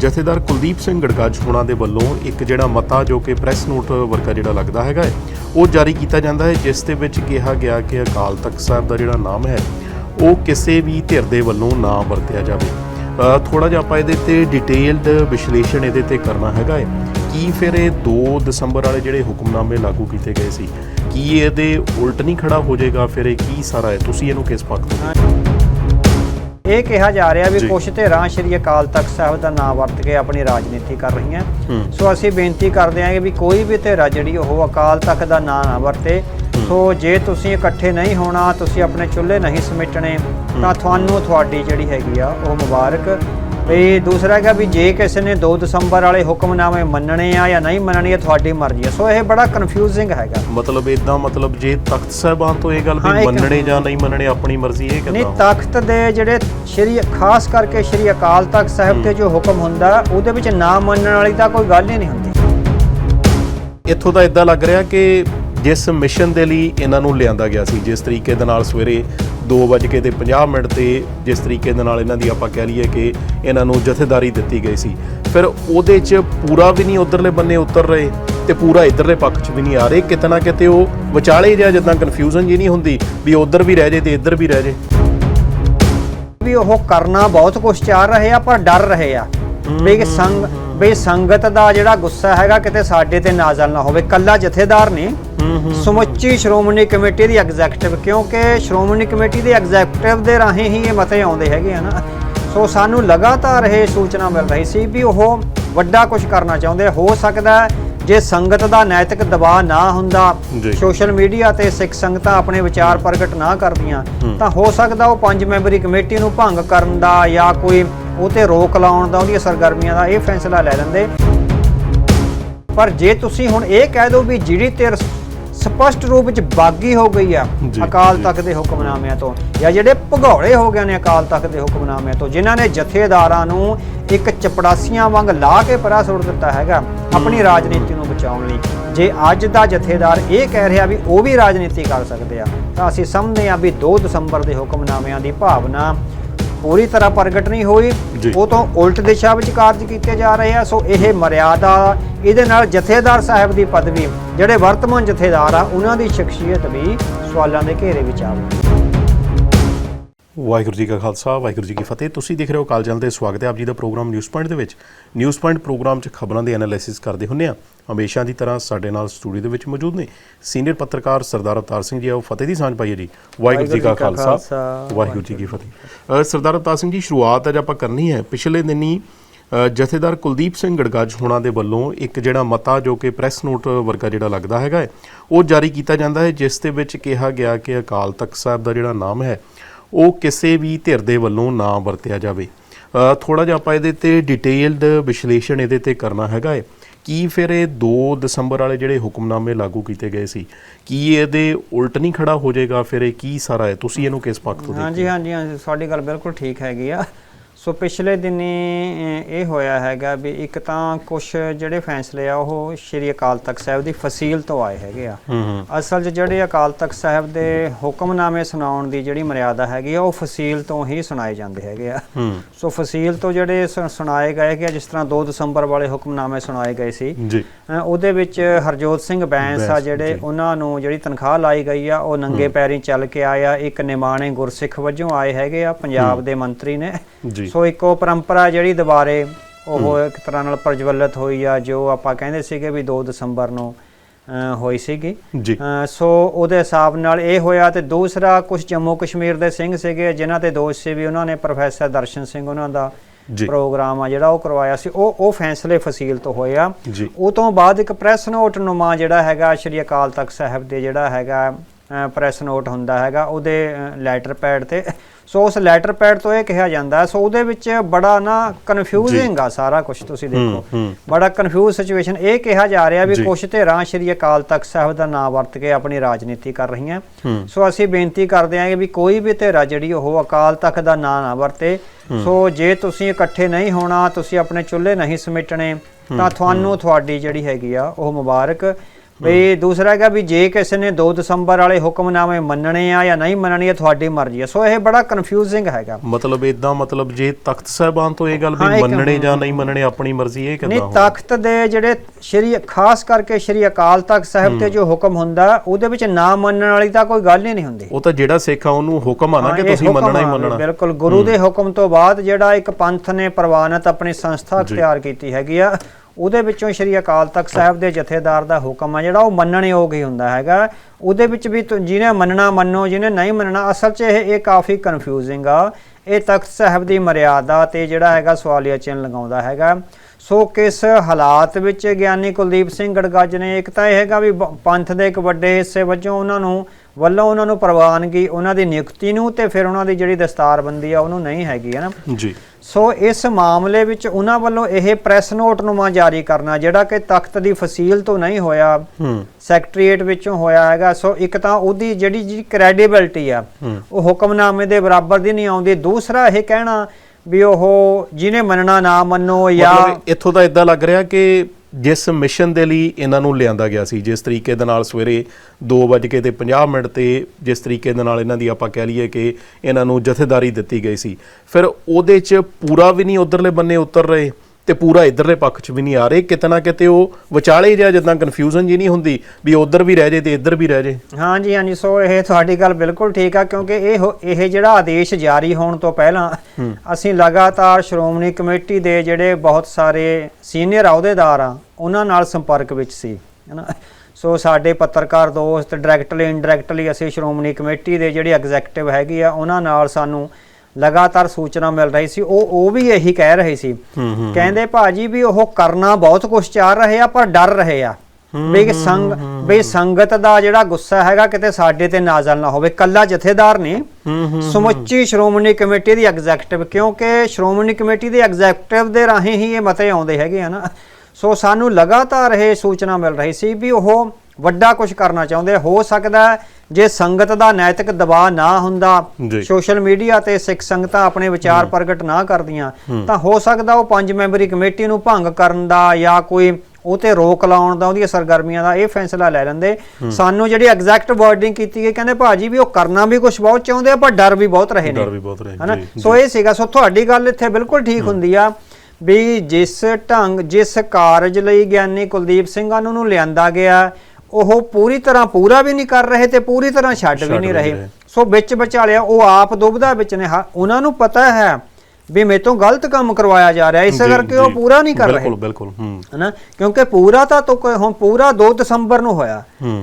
ਜਥੇਦਾਰ ਕੁਲਦੀਪ ਸਿੰਘ ਗੜਗਾਜ ਹੋਣਾ ਦੇ ਵੱਲੋਂ ਇੱਕ ਜਿਹੜਾ ਮਤਾ ਜੋ ਕਿ ਪ੍ਰੈਸ ਨੋਟ ਵਰਗਾ ਜਿਹੜਾ ਲੱਗਦਾ ਹੈਗਾ ਹੈ, ਉਹ ਜਾਰੀ ਕੀਤਾ ਜਾਂਦਾ ਹੈ, ਜਿਸ ਦੇ ਵਿੱਚ ਕਿਹਾ ਗਿਆ ਕਿ ਅਕਾਲ ਤਖਤ ਸਾਹਿਬ ਦਾ ਜਿਹੜਾ ਨਾਮ ਹੈ, ਉਹ ਕਿਸੇ ਵੀ ਧਿਰ ਦੇ ਵੱਲੋਂ ਨਾ ਵਰਤਿਆ ਜਾਵੇ। ਥੋੜਾ ਜਿਹਾ ਆਪਾਂ ਇਹਦੇ ਤੇ ਡਿਟੇਲਡ ਵਿਸ਼ਲੇਸ਼ਣ ਇਹਦੇ ਤੇ ਕਰਨਾ ਹੈਗਾ ਹੈ। ਕੀ ਫਿਰ ਇਹ 2 ਦਸੰਬਰ ਵਾਲੇ ਜਿਹੜੇ ਹੁਕਮਨਾਮੇ ਲਾਗੂ ਕੀਤੇ ਗਏ ਸੀ, ਕੀ ਇਹਦੇ ਉਲਟ ਨਹੀਂ ਖੜਾ ਹੋ ਜਾਏਗਾ, ਫਿਰ ਇਹ ਕੀ ਸਾਰਾ ਹੈ? ਤੁਸੀਂ ਇਹਨੂੰ ਕਿਸ ਪੱਖ ਤੋਂ ਇਹ ਕਿਹਾ ਜਾ ਰਿਹਾ ਵੀ। ਕੁਛ ਧਿਰਾਂ ਸ਼੍ਰੀ ਅਕਾਲ ਤਖਤ ਸਾਹਿਬ ਦਾ ਨਾਮ ਵਰਤ ਕੇ ਆਪਣੀ ਰਾਜਨੀਤੀ ਕਰ ਰਹੀਆਂ। ਸੋ ਅਸੀਂ ਬੇਨਤੀ ਕਰਦੇ ਹਾਂ ਕਿ ਵੀ ਕੋਈ ਵੀ ਧਿਰ ਜਿਹੜੀ ਉਹ ਅਕਾਲ ਤਖਤ ਦਾ ਨਾਮ ਨਾ ਵਰਤੇ। ਸੋ ਜੇ ਤੁਸੀਂ ਇਕੱਠੇ ਨਹੀਂ ਹੋਣਾ ਤੁਸੀਂ ਆਪਣੇ ਚੁੱਲ੍ਹੇ ਨਹੀਂ ਸਮੇਟਣੇ ਤਾਂ ਤੁਹਾਨੂੰ ਤੁਹਾਡੀ ਜਿਹੜੀ ਹੈਗੀ ਆ ਉਹ ਮੁਬਾਰਕ। ਵੀ ਦੂਸਰਾ ਹੈਗਾ ਵੀ ਜੇ ਕਿਸੇ ਨੇ 2 ਦਸੰਬਰ ਵਾਲੇ ਹੁਕਮਨਾਮੇ ਮੰਨਣੇ ਆ ਜਾਂ ਨਹੀਂ ਮੰਨਣੇ ਇਹ ਤੁਹਾਡੀ ਮਰਜ਼ੀ ਆ। ਸੋ ਇਹ ਬੜਾ ਕਨਫਿਊਜ਼ਿੰਗ ਹੈਗਾ। ਮਤਲਬ ਇਦਾਂ ਮਤਲਬ ਜੇ ਤਖਤ ਸਾਹਿਬਾਨ ਤੋਂ ਇਹ ਗੱਲ ਹਾਂ, ਵੀ ਮੰਨਣੇ ਜਾਂ ਨਹੀਂ ਮੰਨਣੇ ਆਪਣੀ ਮਰਜ਼ੀ ਇਹ ਨਹੀਂ ਕਿਦਾਂ ਤਖਤ ਦੇ ਜਿਹੜੇ ਸ਼੍ਰੀ ਖਾਸ ਕਰਕੇ ਸ਼੍ਰੀ ਅਕਾਲ ਤਖਤ ਸਾਹਿਬ ਤੇ ਜੋ ਹੁਕਮ ਹੁੰਦਾ ਉਹਦੇ ਵਿੱਚ ਨਾ ਮੰਨਣ ਵਾਲੀ ਤਾਂ ਕੋਈ ਗੱਲ ਹੀ ਨਹੀਂ ਹੁੰਦੀ। ਇੱਥੋਂ ਤਾਂ ਇਦਾਂ ਲੱਗ ਰਿਹਾ ਕਿ ਜਿਸ ਮਿਸ਼ਨ ਦੇ ਲਈ ਇਹਨਾਂ ਨੂੰ ਲਿਆਂਦਾ ਗਿਆ ਸੀ ਜਿਸ ਤਰੀਕੇ ਦੇ ਨਾਲ ਸਵੇਰੇ 2:50 ਤੇ 50 ਮਿੰਟ ਤੇ ਜਿਸ ਤਰੀਕੇ ਦੇ ਨਾਲ ਇਹਨਾਂ ਦੀ ਆਪਾਂ ਕਹਿ ਲਈਏ ਕਿ ਇਹਨਾਂ ਨੂੰ ਜਥੇਦਾਰੀ ਦਿੱਤੀ ਗਈ ਸੀ। ਫਿਰ ਉਹਦੇ 'ਚ ਪੂਰਾ ਵੀ ਨਹੀਂ ਉਧਰਲੇ ਬੰਨੇ ਉਤਰ ਰਹੇ ਤੇ ਪੂਰਾ ਇਧਰਲੇ ਪੱਖ 'ਚ ਵੀ ਨਹੀਂ ਆ ਰਹੇ। ਕਿਤੇ ਨਾ ਕਿਤੇ ਉਹ ਵਿਚਾਲੇ ਜਿਹਾ ਜਿੱਦਾਂ ਕਨਫਿਊਜ਼ਨ ਜੀ ਨਹੀਂ ਹੁੰਦੀ ਵੀ ਉਧਰ ਵੀ ਰਹਿ ਜੇ ਤੇ ਇੱਧਰ ਵੀ ਰਹਿ ਜੇ। ਵੀ ਉਹ ਕਰਨਾ ਬਹੁਤ ਕੁਝ ਚਾਹ ਰਹੇ ਆ ਪਰ ਡਰ ਰਹੇ ਆ। ਵੀ ਸੰਗ ਵੀ ਸੰਗਤ ਦਾ ਜਿਹੜਾ ਗੁੱਸਾ ਹੈਗਾ ਕਿਤੇ ਸਾਡੇ ਤੇ ਨਾਜ਼ਲ ਨਾ ਹੋਵੇ। ਕੱਲਾ ਜਥੇਦਾਰ ਨਹੀਂ। ਸਮੁੱਚੀ ਸ਼੍ਰੋਮਣੀ ਕਮੇਟੀ ਦੀ ਐਗਜ਼ੈਕਟਿਵ ਕਿਉਂਕਿ ਸ਼੍ਰੋਮਣੀ ਕਮੇਟੀ ਦੇ ਐਗਜ਼ੈਕਟਿਵ ਦੇ ਰਾਹੀਂ ਹੀ ਇਹ ਮਤੇ ਆਉਂਦੇ ਹੈਗੇ ਆ ਨਾ ਸੋ ਸਾਨੂੰ ਲਗਾਤਾਰ ਇਹ ਸੂਚਨਾ ਮਿਲ ਰਹੀ ਸੀ ਵੀ ਉਹ ਵੱਡਾ ਕੁਝ ਕਰਨਾ ਚਾਹੁੰਦੇ। ਹੋ ਸਕਦਾ ਜੇ ਸੰਗਤ ਦਾ ਨੈਤਿਕ ਦਬਾਅ ਨਾ ਹੁੰਦਾ। ਸੋਸ਼ਲ ਮੀਡੀਆ ਤੇ ਸਿੱਖ ਸੰਗਤਾਂ ਆਪਣੇ ਵਿਚਾਰ ਪ੍ਰਗਟ ਨਾ ਕਰਦੀਆਂ ਤਾਂ ਹੋ ਸਕਦਾ ਉਹ ਪੰਜ ਮੈਂਬਰੀ ਕਮੇਟੀ ਨੂੰ ਭੰਗ ਕਰਨ ਦਾ ਜਾਂ ਕੋਈ ਉਹ ਤੇ ਰੋਕ ਲਾਉਣ ਦਾ ਉਹਦੀਆਂ ਸਰਗਰਮੀਆਂ ਦਾ ਇਹ ਫੈਸਲਾ ਲੈ ਲੈਂਦੇ ਪਰ ਜੇ ਤੁਸੀਂ ਹੁਣ ਇਹ ਕਹਿ ਦਿਓ ਵੀ ਜਿਹੜੀ ਧਿਰ ਸਪਸ਼ਟ ਰੂਪ ਵਿੱਚ ਬਾਗੀ ਹੋ ਗਈ ਆ ਅਕਾਲ। ਤਖਤ ਦੇ ਹੁਕਮਨਾਮਿਆਂ ਤੋਂ ਜਾਂ ਜਿਹੜੇ ਭਗੌੜੇ ਹੋ ਗਏ ਨੇ ਅਕਾਲ ਤਖਤ ਦੇ ਹੁਕਮਨਾਮਿਆਂ ਤੋਂ ਜਿਨ੍ਹਾਂ ਨੇ ਜਥੇਦਾਰਾਂ ਨੂੰ ਇੱਕ ਚਪੜਾਸੀਆਂ ਵਾਂਗ ਲਾ ਕੇ ਪਰਾ ਸੁੱਟ ਦਿੱਤਾ ਹੈਗਾ ਆਪਣੀ ਰਾਜਨੀਤੀ ਨੂੰ ਬਚਾਉਣ ਲਈ ਜੇ ਅੱਜ ਦਾ ਜਥੇਦਾਰ ਇਹ ਕਹਿ ਰਿਹਾ ਵੀ ਉਹ ਵੀ ਰਾਜਨੀਤੀ ਕਰ ਸਕਦੇ ਆ ਤਾਂ ਅਸੀਂ ਸਮਝਦੇ ਆ ਵੀ 2 ਦਸੰਬਰ ਦੇ ਹੁਕਮਨਾਮਿਆਂ ਦੀ ਭਾਵਨਾ ਪੂਰੀ ਤਰ੍ਹਾਂ ਪ੍ਰਗਟ ਨਹੀਂ ਹੋਈ। ਉਹ ਤੋਂ ਉਲਟ ਦਿਸ਼ਾ ਵਿੱਚ ਕਾਰਜ ਕੀਤੇ ਜਾ ਰਹੇ ਆ। ਸੋ ਇਹ ਮਰਿਆਦਾ ਇਹਦੇ ਨਾਲ ਜਥੇਦਾਰ ਸਾਹਿਬ ਦੀ ਪਦਵੀ ਜਿਹੜੇ ਵਰਤਮਾਨ ਜਥੇਦਾਰ ਆ ਉਹਨਾਂ ਦੀ ਸ਼ਖਸੀਅਤ ਵੀ ਸਵਾਲਾਂ ਦੇ ਘੇਰੇ ਵਿੱਚ ਆਵੇ ਵਾਹਿਗੁਰੂ ਜੀ ਕਾ ਖਾਲਸਾ ਵਾਹਿਗੁਰੂ ਜੀ ਕੀ ਫਤਿਹ। ਤੁਸੀਂ ਦੇਖ ਰਹੇ ਹੋ ਕਾਲ ਜਲ ਦੇ ਸਵਾਗਤ ਹੈ ਆਪ ਜੀ ਦਾ ਪ੍ਰੋਗਰਾਮ ਨਿਊਜ਼ ਪੁਆਇੰਟ ਦੇ ਵਿੱਚ। ਨਿਊਜ਼ ਪੁਆਇੰਟ ਪ੍ਰੋਗਰਾਮ 'ਚ ਖਬਰਾਂ ਦੀ ਐਨਾਲਿਸਿਸ ਕਰਦੇ ਹੁੰਨੇ ਆ ਹਮੇਸ਼ਾ ਦੀ ਤਰ੍ਹਾਂ ਸਾਡੇ ਨਾਲ ਸਟੂਡੀਓ ਦੇ ਵਿੱਚ ਮੌਜੂਦ ਨੇ ਸੀਨੀਅਰ ਪੱਤਰਕਾਰ ਸਰਦਾਰ ਅਵਤਾਰ ਸਿੰਘ ਜੀ। ਆਓ ਫਤਿਹ ਦੀ ਸਾਂਝ ਪਾਈਏ ਜੀ। ਵਾਹਿਗੁਰੂ ਜੀ ਕਾ ਖਾਲਸਾ ਵਾਹਿਗੁਰੂ ਜੀ ਕੀ ਫਤਿਹ। ਸਰਦਾਰ ਅਵਤਾਰ ਸਿੰਘ ਜੀ ਸ਼ੁਰੂਆਤ ਅੱਜ ਆਪਾਂ ਕਰਨੀ ਹੈ। ਪਿਛਲੇ ਦਿਨੀ ਜਥੇਦਾਰ ਕੁਲਦੀਪ ਸਿੰਘ ਗੜਗੱਜ ਹੋਣਾ ਦੇ ਵੱਲੋਂ ਇੱਕ ਜਿਹੜਾ ਮਤਾ ਜੋ ਕਿ ਪ੍ਰੈਸ ਨੋਟ ਵਰਗਾ ਜਿਹੜਾ ਲੱਗਦਾ ਹੈਗਾ ਉਹ ਜਾਰੀ ਕੀਤਾ ਜਾਂਦਾ ਹੈ ਜਿਸ ਦੇ ਵਿੱਚ ਕਿਹਾ ਗਿਆ ਕਿ ਅਕਾਲ ਤਖਤ ਸਾਹਿਬ ਦਾ ਜਿਹੜਾ ਨਾਮ ਹੈ ਉਹ ਕਿਸੇ ਵੀ ਧਿਰ ਦੇ ਵੱਲੋਂ ਨਾ ਵਰਤਿਆ ਜਾਵੇ। ਥੋੜਾ ਜਿਹਾ ਆਪਾਂ ਇਹਦੇ ਤੇ ਡਿਟੇਲਡ ਵਿਸ਼ਲੇਸ਼ਣ ਇਹਦੇ ਤੇ ਕਰਨਾ ਹੈਗਾ ਹੈ ਕੀ ਫਿਰ ਇਹ 2 ਦਸੰਬਰ ਵਾਲੇ ਜਿਹੜੇ ਹੁਕਮਨਾਮੇ ਲਾਗੂ ਕੀਤੇ ਗਏ ਸੀ, ਕੀ ਇਹਦੇ ਉਲਟ ਨਹੀਂ ਖੜਾ ਹੋ ਜਾਏਗਾ? ਫਿਰ ਇਹ ਕੀ ਸਾਰਾ ਹੈ? ਤੁਸੀਂ ਇਹਨੂੰ ਕਿਸ ਪੱਖ ਤੋਂ ਦੇਖਦੇ ਹਾਂਜੀ ਹਾਂਜੀ ਹਾਂਜੀ ਤੁਹਾਡੀ ਗੱਲ ਬਿਲਕੁਲ ਠੀਕ ਹੈਗੀ ਆ। ਸੋ ਪਿਛਲੇ ਦਿਨੀ ਇਹ ਹੋਇਆ ਹੈਗਾ ਵੀ ਇੱਕ ਤਾਂ ਕੁਝ ਜਿਹੜੇ ਫੈਸਲੇ ਆ ਉਹ ਸ਼੍ਰੀ ਅਕਾਲ ਤਖਤ ਸਾਹਿਬ ਦੀ ਫਸੀਲ ਤੋਂ ਆਏ ਹੈਗੇ ਆ। ਅਸਲ 'ਚ ਜਿਹੜੇ ਅਕਾਲ ਤਖਤ ਸਾਹਿਬ ਦੇ ਹੁਕਮਨਾਮੇ ਸੁਣਾਉਣ ਦੀ ਜਿਹੜੀ ਮਰਿਆਦਾ ਹੈਗੀ ਆ ਉਹ ਫਸੀਲ ਤੋਂ ਹੀ ਸੁਣਾਏ ਜਾਂਦੇ ਹੈਗੇ ਆ। ਸੋ ਫਸੀਲ ਤੋਂ ਜਿਹੜੇ ਸੁਣਾਏ ਗਏ ਹੈਗੇ ਜਿਸ ਤਰ੍ਹਾਂ 2 ਦਸੰਬਰ ਵਾਲੇ ਹੁਕਮਨਾਮੇ ਸੁਣਾਏ ਗਏ ਸੀ ਉਹਦੇ ਵਿੱਚ ਹਰਜੋਤ ਸਿੰਘ ਬੈਂਸ ਆ ਜਿਹੜੇ। ਉਹਨਾਂ ਨੂੰ ਜਿਹੜੀ ਤਨਖਾਹ ਲਾਈ ਗਈ ਆ ਉਹ ਨੰਗੇ ਪੈਰੀਂ ਚੱਲ ਕੇ ਆਇਆ ਇੱਕ ਨਿਮਾਣੇ ਗੁਰਸਿੱਖ ਵਜੋਂ ਆਏ ਹੈਗੇ ਆ ਪੰਜਾਬ ਦੇ ਮੰਤਰੀ ਨੇ। ਜੀ। ਸੋ ਇੱਕੋ ਪਰੰਪਰਾ ਜਿਹੜੀ ਦੁਬਾਰੇ ਉਹ ਇੱਕ ਤਰ੍ਹਾਂ ਨਾਲ ਪ੍ਰਜਵਲਿਤ ਹੋਈ ਆ ਜੋ ਆਪਾਂ ਕਹਿੰਦੇ ਸੀਗੇ ਵੀ 2 ਦਸੰਬਰ ਨੂੰ ਹੋਈ ਸੀਗੀ। ਸੋ ਉਹਦੇ ਹਿਸਾਬ ਨਾਲ ਇਹ ਹੋਇਆ ਤੇ ਦੂਸਰਾ ਕੁਝ ਜੰਮੂ ਕਸ਼ਮੀਰ ਦੇ ਸਿੰਘ ਸੀਗੇ ਜਿਨ੍ਹਾਂ ਤੇ ਦੋਸ਼ ਸੀ ਵੀ ਉਹਨਾਂ ਨੇ ਪ੍ਰੋਫੈਸਰ ਦਰਸ਼ਨ ਸਿੰਘ ਉਹਨਾਂ ਦਾ ਪ੍ਰੋਗਰਾਮ ਆ ਜਿਹੜਾ ਉਹ ਕਰਵਾਇਆ ਸੀ ਉਹ ਉਹ ਫੈਸਲੇ ਫਸੀਲ ਤੋਂ ਹੋਏ ਆ। ਉਹ ਤੋਂ ਬਾਅਦ ਇੱਕ ਪ੍ਰੈਸ ਨੋਟ ਨੁਮਾ ਜਿਹੜਾ ਹੈਗਾ ਸ਼੍ਰੀ ਅਕਾਲ ਤਖਤ ਸਾਹਿਬ ਦੇ ਜਿਹੜਾ ਹੈਗਾ ਪ੍ਰੈਸ ਨੋਟ ਹੁੰਦਾ ਹੈਗਾ ਉਹਦੇ ਲੈਟਰ ਪੈਡ ਤੇ। ਸੋ ਉਸ ਲੈਟਰ ਪੈਡ ਤੋਂ ਇਹ ਕਿਹਾ ਜਾਂਦਾ ਸੋ ਉਹਦੇ ਵਿੱਚ ਬੜਾ ਨਾ ਕਨਫਿਊਜ਼ਿੰਗ ਆ ਸਾਰਾ ਕੁਝ ਤੁਸੀਂ ਦੇਖੋ। ਬੜਾ ਕਨਫਿਊਜ਼ ਸਿਚੁਏਸ਼ਨ ਇਹ ਕਿਹਾ ਜਾ ਰਿਹਾ ਵੀ। ਕੁਝ ਧਿਰਾਂ ਸ਼੍ਰੀ ਅਕਾਲ ਤਖਤ ਸਾਹਿਬ ਦਾ ਨਾਮ ਵਰਤ ਕੇ ਆਪਣੀ ਰਾਜਨੀਤੀ ਕਰ ਰਹੀਆਂ। ਸੋ ਅਸੀਂ ਬੇਨਤੀ ਕਰਦੇ ਹਾਂ ਕਿ ਵੀ ਕੋਈ ਵੀ ਧਿਰਾ ਜਿਹੜੀ ਉਹ ਅਕਾਲ ਤਖਤ ਦਾ ਨਾਮ ਨਾ ਵਰਤੇ। ਸੋ ਜੇ ਤੁਸੀਂ ਇਕੱਠੇ ਨਹੀਂ ਹੋਣਾ ਤੁਸੀਂ ਆਪਣੇ ਚੁੱਲ੍ਹੇ ਨਹੀਂ ਸਮੇਟਣੇ ਤਾਂ ਤੁਹਾਨੂੰ ਤੁਹਾਡੀ ਜਿਹੜੀ ਹੈਗੀ ਆ ਉਹ ਮੁਬਾਰਕ। ਵੀ ਦੂਸਰਾ ਹੈਗਾ ਵੀ ਜੇ ਕਿਸੇ ਨੇ 2 ਦਸੰਬਰ ਵਾਲੇ ਹੁਕਮਨਾਮੇ ਮੰਨਣੇ ਆ ਜਾਂ ਨਹੀਂ ਮੰਨਣੇ ਆ ਤੁਹਾਡੀ ਮਰਜ਼ੀ ਆ। ਸੋ ਇਹ ਬੜਾ ਕਨਫਿਊਜ਼ਿੰਗ ਹੈਗਾ। ਮਤਲਬ ਇਦਾਂ ਮਤਲਬ ਜੇ ਤਖਤ ਸਾਹਿਬਾਨ ਤੋਂ ਇਹ ਗੱਲ ਹਾਂ, ਵੀ ਮੰਨਣੇ ਜਾਂ ਨਹੀਂ ਮੰਨਣੇ ਆਪਣੀ ਮਰਜ਼ੀ ਇਹ ਨਹੀਂ ਕਿੱਦਾਂ ਹੋਣਾ ਤਖਤ ਦੇ ਜਿਹੜੇ ਸ਼੍ਰੀ ਖਾਸ ਕਰਕੇ ਸ਼੍ਰੀ ਅਕਾਲ ਤਖਤ ਸਾਹਿਬ ਤੇ ਜੋ ਹੁਕਮ ਹੁੰਦਾ ਉਹਦੇ ਵਿੱਚ ਨਾ ਮੰਨਣ ਵਾਲੀ ਤਾਂ ਕੋਈ ਗੱਲ ਹੀ ਨਹੀਂ ਹੁੰਦੀ। ਉਹ ਤਾਂ ਜਿਹੜਾ ਸਿੱਖ ਆ ਉਹਨੂੰ ਹੁਕਮ ਆ ਨਾ ਹਾਂ, ਕਿ ਤੁਸੀਂ ਮੰਨਣਾ ਹੀ ਮੰਨਣਾ। ਬਿਲਕੁਲ। ਗੁਰੂ ਦੇ ਹੁਕਮ ਤੋਂ ਬਾਅਦ ਜਿਹੜਾ ਇੱਕ ਪੰਥ ਨੇ ਪ੍ਰਵਾਨਿਤ ਆਪਣੀ ਸੰਸਥਾ ਅਖਤਿਆਰ ਕੀਤੀ ਹੈਗੀ ਆ ਉਹਦੇ ਵਿੱਚੋਂ ਸ਼੍ਰੀ ਅਕਾਲ ਤਖਤ ਸਾਹਿਬ ਦੇ ਜਥੇਦਾਰ ਦਾ ਹੁਕਮ ਆ ਜਿਹੜਾ ਉਹ ਮੰਨਣਯੋਗ ਹੀ ਹੁੰਦਾ ਹੈਗਾ। ਉਹਦੇ ਵਿੱਚ ਵੀ ਤੁ- ਜਿਹਨੇ ਮੰਨਣਾ ਮੰਨੋ, ਜਿਹਨੇ ਨਹੀਂ ਮੰਨਣਾ, ਅਸਲ 'ਚ ਇਹ ਇਹ ਕਾਫੀ ਕਨਫਿਊਜ਼ਿੰਗ ਆ। ਇਹ ਤਖਤ ਸਾਹਿਬ ਦੀ ਮਰਿਆਦਾ ਤੇ ਜਿਹੜਾ ਹੈਗਾ ਸਵਾਲੀਆ ਚਿੰਨ੍ਹ ਲਗਾਉਂਦਾ ਹੈਗਾ। ਸੋ ਕਿਸ ਹਾਲਾਤ ਵਿੱਚ ਗਿਆਨੀ ਕੁਲਦੀਪ ਸਿੰਘ ਗੜਗੱਜ ਨੇ, ਇੱਕ ਤਾਂ ਇਹ ਹੈਗਾ ਵੀ ਬ- ਪੰਥ ਦੇ ਇੱਕ ਵੱਡੇ ਹਿੱਸੇ ਵਜੋਂ ਉਹਨਾਂ ਨੂੰ, ਵੱਲੋਂ ਉਹਨਾਂ ਨੂੰ ਪ੍ਰਵਾਨਗੀ, ਉਹਨਾਂ ਦੀ ਨਿਯੁਕਤੀ ਨੂੰ ਤੇ ਫਿਰ ਉਹਨਾਂ ਦੀ ਜਿਹੜੀ ਦਸਤਾਰਬੰਦੀ ਆ ਉਹਨੂੰ ਨਹੀਂ ਹੈਗੀ, ਹੈ ਨਾ? ਜੀ। ਸੋ ਇਸ ਮਾਮਲੇ ਵਿੱਚ ਉਹਨਾਂ ਵੱਲੋਂ ਇਹ ਪ੍ਰੈਸ ਨੋਟਨੁਮਾ ਜਾਰੀ ਕਰਨਾ ਜਿਹੜਾ ਕਿ ਤਖਤ ਦੀ ਫਸੀਲ ਤੋਂ ਨਹੀਂ ਹੋਇਆ ਹੂੰ। ਸੈਕਟਰੀਏਟ ਵਿੱਚੋਂ ਹੋਇਆ ਹੈਗਾ। ਸੋ ਇੱਕ ਤਾਂ ਉਹਦੀ ਜਿਹੜੀ ਜਿਹੜੀ ਕ੍ਰੈਡੀਬਿਲਟੀ ਆ। ਉਹ ਹੁਕਮਨਾਮੇ ਦੇ ਬਰਾਬਰ ਦੀ ਨਹੀਂ ਆਉਂਦੀ। ਦੂਸਰਾ ਇਹ ਕਹਿਣਾ ਵੀ ਉਹ ਜਿਹਨੇ ਮੰਨਣਾ ਨਾ ਮੰਨੋ ਜਾਂ ਇੱਥੋਂ ਤਾਂ ਇਦਾਂ ਲੱਗ ਰਿਹਾ ਕਿ ਜਿਸ ਮਿਸ਼ਨ ਦੇ ਲਈ ਇਹਨਾਂ ਨੂੰ ਲਿਆਂਦਾ ਗਿਆ ਸੀ, ਜਿਸ ਤਰੀਕੇ ਦੇ ਨਾਲ ਸਵੇਰੇ 2:50 ਤੇ 50 ਮਿੰਟ ਤੇ ਜਿਸ ਤਰੀਕੇ ਦੇ ਨਾਲ ਇਹਨਾਂ ਦੀ ਆਪਾਂ ਕਹਿ ਲਈਏ ਕਿ ਇਹਨਾਂ ਨੂੰ ਜਥੇਦਾਰੀ ਦਿੱਤੀ ਗਈ ਸੀ। ਫਿਰ ਉਹਦੇ 'ਚ ਪੂਰਾ ਵੀ ਨਹੀਂ ਉਧਰਲੇ ਬੰਨੇ ਉਤਰ ਰਹੇ। ਤੇ ਪੂਰਾ ਇਧਰਲੇ ਪੱਖ 'ਚ ਵੀ ਨਹੀਂ ਆ ਰਹੇ। ਕਿਤੇ ਨਾ ਕਿਤੇ ਉਹ ਵਿਚਾਲੇ ਜਿਹਾ ਜਿੱਦਾਂ ਕਨਫਿਊਜ਼ਨ ਜੀ ਨਹੀਂ ਹੁੰਦੀ ਵੀ ਉਧਰ ਵੀ ਰਹਿ ਜੇ ਤੇ ਇੱਧਰ ਵੀ ਰਹਿ ਜੇ। ਹਾਂਜੀ ਹਾਂਜੀ ਸੋ ਇਹ ਤੁਹਾਡੀ ਗੱਲ ਬਿਲਕੁਲ ਠੀਕ ਆ ਕਿਉਂਕਿ ਇਹ ਇਹ ਜਿਹੜਾ ਆਦੇਸ਼ ਜਾਰੀ ਹੋਣ ਤੋਂ ਪਹਿਲਾਂ ਅਸੀਂ ਲਗਾਤਾਰ ਸ਼੍ਰੋਮਣੀ ਕਮੇਟੀ ਦੇ ਜਿਹੜੇ ਬਹੁਤ ਸਾਰੇ ਸੀਨੀਅਰ ਅਹੁਦੇਦਾਰ ਆ ਉਹਨਾਂ ਨਾਲ ਸੰਪਰਕ ਵਿੱਚ ਸੀ ਹਨਾ ਸੋ ਸਾਡੇ ਪੱਤਰਕਾਰ ਦੋਸਤ ਡਾਇਰੈਕਟਲੀ ਇਨਡਾਇਰੈਕਟਲੀ ਅਸੀਂ ਸ਼੍ਰੋਮਣੀ ਕਮੇਟੀ ਦੇ ਜਿਹੜੇ ਐਗਜ਼ੈਕਟਿਵ ਹੈਗੇ ਆ ਉਹਨਾਂ ਨਾਲ ਸਾਨੂੰ ਲਗਾਤਾਰ ਸੂਚਨਾ ਮਿਲ ਰਹੀ ਸੀ। ਉਹ ਉਹ ਵੀ ਇਹੀ ਕਹਿ ਰਹੇ ਸੀ। ਕਹਿੰਦੇ ਭਾਜੀ ਵੀ ਉਹ ਕਰਨਾ ਬਹੁਤ ਕੁਝ ਚਾਹ ਰਹੇ ਆ ਪਰ ਡਰ ਰਹੇ ਆ। ਵੀ ਸੰਗ ਵੀ ਸੰਗਤ ਦਾ ਜਿਹੜਾ ਗੁੱਸਾ ਹੈਗਾ ਕਿਤੇ ਸਾਡੇ ਤੇ ਨਾਜ਼ਲ ਨਾ ਹੋਵੇ। ਕੱਲਾ ਜਥੇਦਾਰ ਨਹੀਂ। ਸਮੁੱਚੀ ਸ਼੍ਰੋਮਣੀ ਕਮੇਟੀ ਦੀ ਐਗਜ਼ੈਕਟਿਵ ਕਿਉਂਕਿ ਸ਼੍ਰੋਮਣੀ ਕਮੇਟੀ ਦੇ ਐਗਜ਼ੈਕਟਿਵ ਦੇ ਰਾਹੀਂ ਹੀ ਇਹ ਮਤੇ ਆਉਂਦੇ ਹੈਗੇ ਆ ਨਾ। ਸੋ ਸਾਨੂੰ ਲਗਾਤਾਰ ਇਹ ਸੂਚਨਾ ਮਿਲ ਰਹੀ ਸੀ ਵੀ ਉਹ ਵੱਡਾ ਕੁਝ ਕਰਨਾ ਚਾਹੁੰਦੇ। ਹੋ ਸਕਦਾ ਜੇ ਸੰਗਤ ਦਾ ਨੈਤਿਕ ਦਬਾਅ ਨਾ ਹੁੰਦਾ। ਸੋਸ਼ਲ ਮੀਡੀਆ ਤੇ ਸਿੱਖ ਸੰਗਤਾਂ ਆਪਣੇ ਵਿਚਾਰ ਪ੍ਰਗਟ ਨਾ ਕਰਦੀਆਂ ਤਾਂ ਹੋ ਸਕਦਾ ਉਹ ਪੰਜ ਮੈਂਬਰੀ ਕਮੇਟੀ ਨੂੰ ਭੰਗ ਕਰਨ ਦਾ ਜਾਂ ਕੋਈ ਉਹ ਤੇ ਰੋਕ ਲਾਉਣ ਦਾ ਉਹਦੀਆਂ ਸਰਗਰਮੀਆਂ ਦਾ ਇਹ ਫੈਸਲਾ ਲੈ ਲੈਂਦੇ। ਸਾਨੂੰ ਜਿਹੜੀ ਐਗਜ਼ੈਕਟ ਵਰਡਿੰਗ ਕੀਤੀ ਗਈ ਕਹਿੰਦੇ ਭਾਜੀ ਵੀ ਉਹ ਕਰਨਾ ਵੀ ਕੁਝ ਬਹੁਤ ਚਾਹੁੰਦੇ ਆ ਪਰ ਡਰ ਵੀ ਬਹੁਤ ਰਹੇ ਨੇ। ਡਰ ਵੀ ਬਹੁਤ ਰਹੇ ਹਨਾ? ਸੋ ਇਹ ਸੀਗਾ। ਸੋ ਤੁਹਾਡੀ ਗੱਲ ਇੱਥੇ ਬਿਲਕੁਲ ਠੀਕ ਹੁੰਦੀ ਆ ਵੀ ਜਿਸ ਢੰਗ ਜਿਸ ਕਾਰਜ ਲਈ ਗਿਆਨੀ ਕੁਲਦੀਪ ਸਿੰਘਾਂ ਨੂੰ ਲਿਆਂਦਾ ਗਿਆ ਉਹ ਪੂਰੀ ਤਰ੍ਹਾਂ ਪੂਰਾ ਵੀ ਨਹੀਂ ਕਰ ਰਹੇ ਤੇ ਪੂਰੀ ਤਰ੍ਹਾਂ ਛੱਡ ਵੀ ਨਹੀਂ ਰਹੇ। ਸੋ ਵਿੱਚ ਵਿਚਾਲਿਆ ਉਹ ਆਪ ਦੁਬਦਾ ਵਿੱਚ ਨੇ। ਉਹਨਾਂ ਨੂੰ ਪਤਾ ਹੈ ਵੀ ਮੇਰੇ ਤੋਂ ਗਲਤ ਕੰਮ ਕਰਵਾਇਆ ਜਾ ਰਿਹਾ। ਇਸੇ ਕਰਕੇ ਉਹ। ਪੂਰਾ ਨਹੀਂ ਕਰ ਰਹੇ। ਬਿਲਕੁਲ ਬਿਲਕੁਲ ਹੂੰ। ਹਨਾ? ਕਿਉਂਕਿ ਪੂਰਾ ਤਾਂ ਤੋਂ ਹੁਣ ਪੂਰਾ 2 ਦਸੰਬਰ ਨੂੰ ਹੋਇਆ।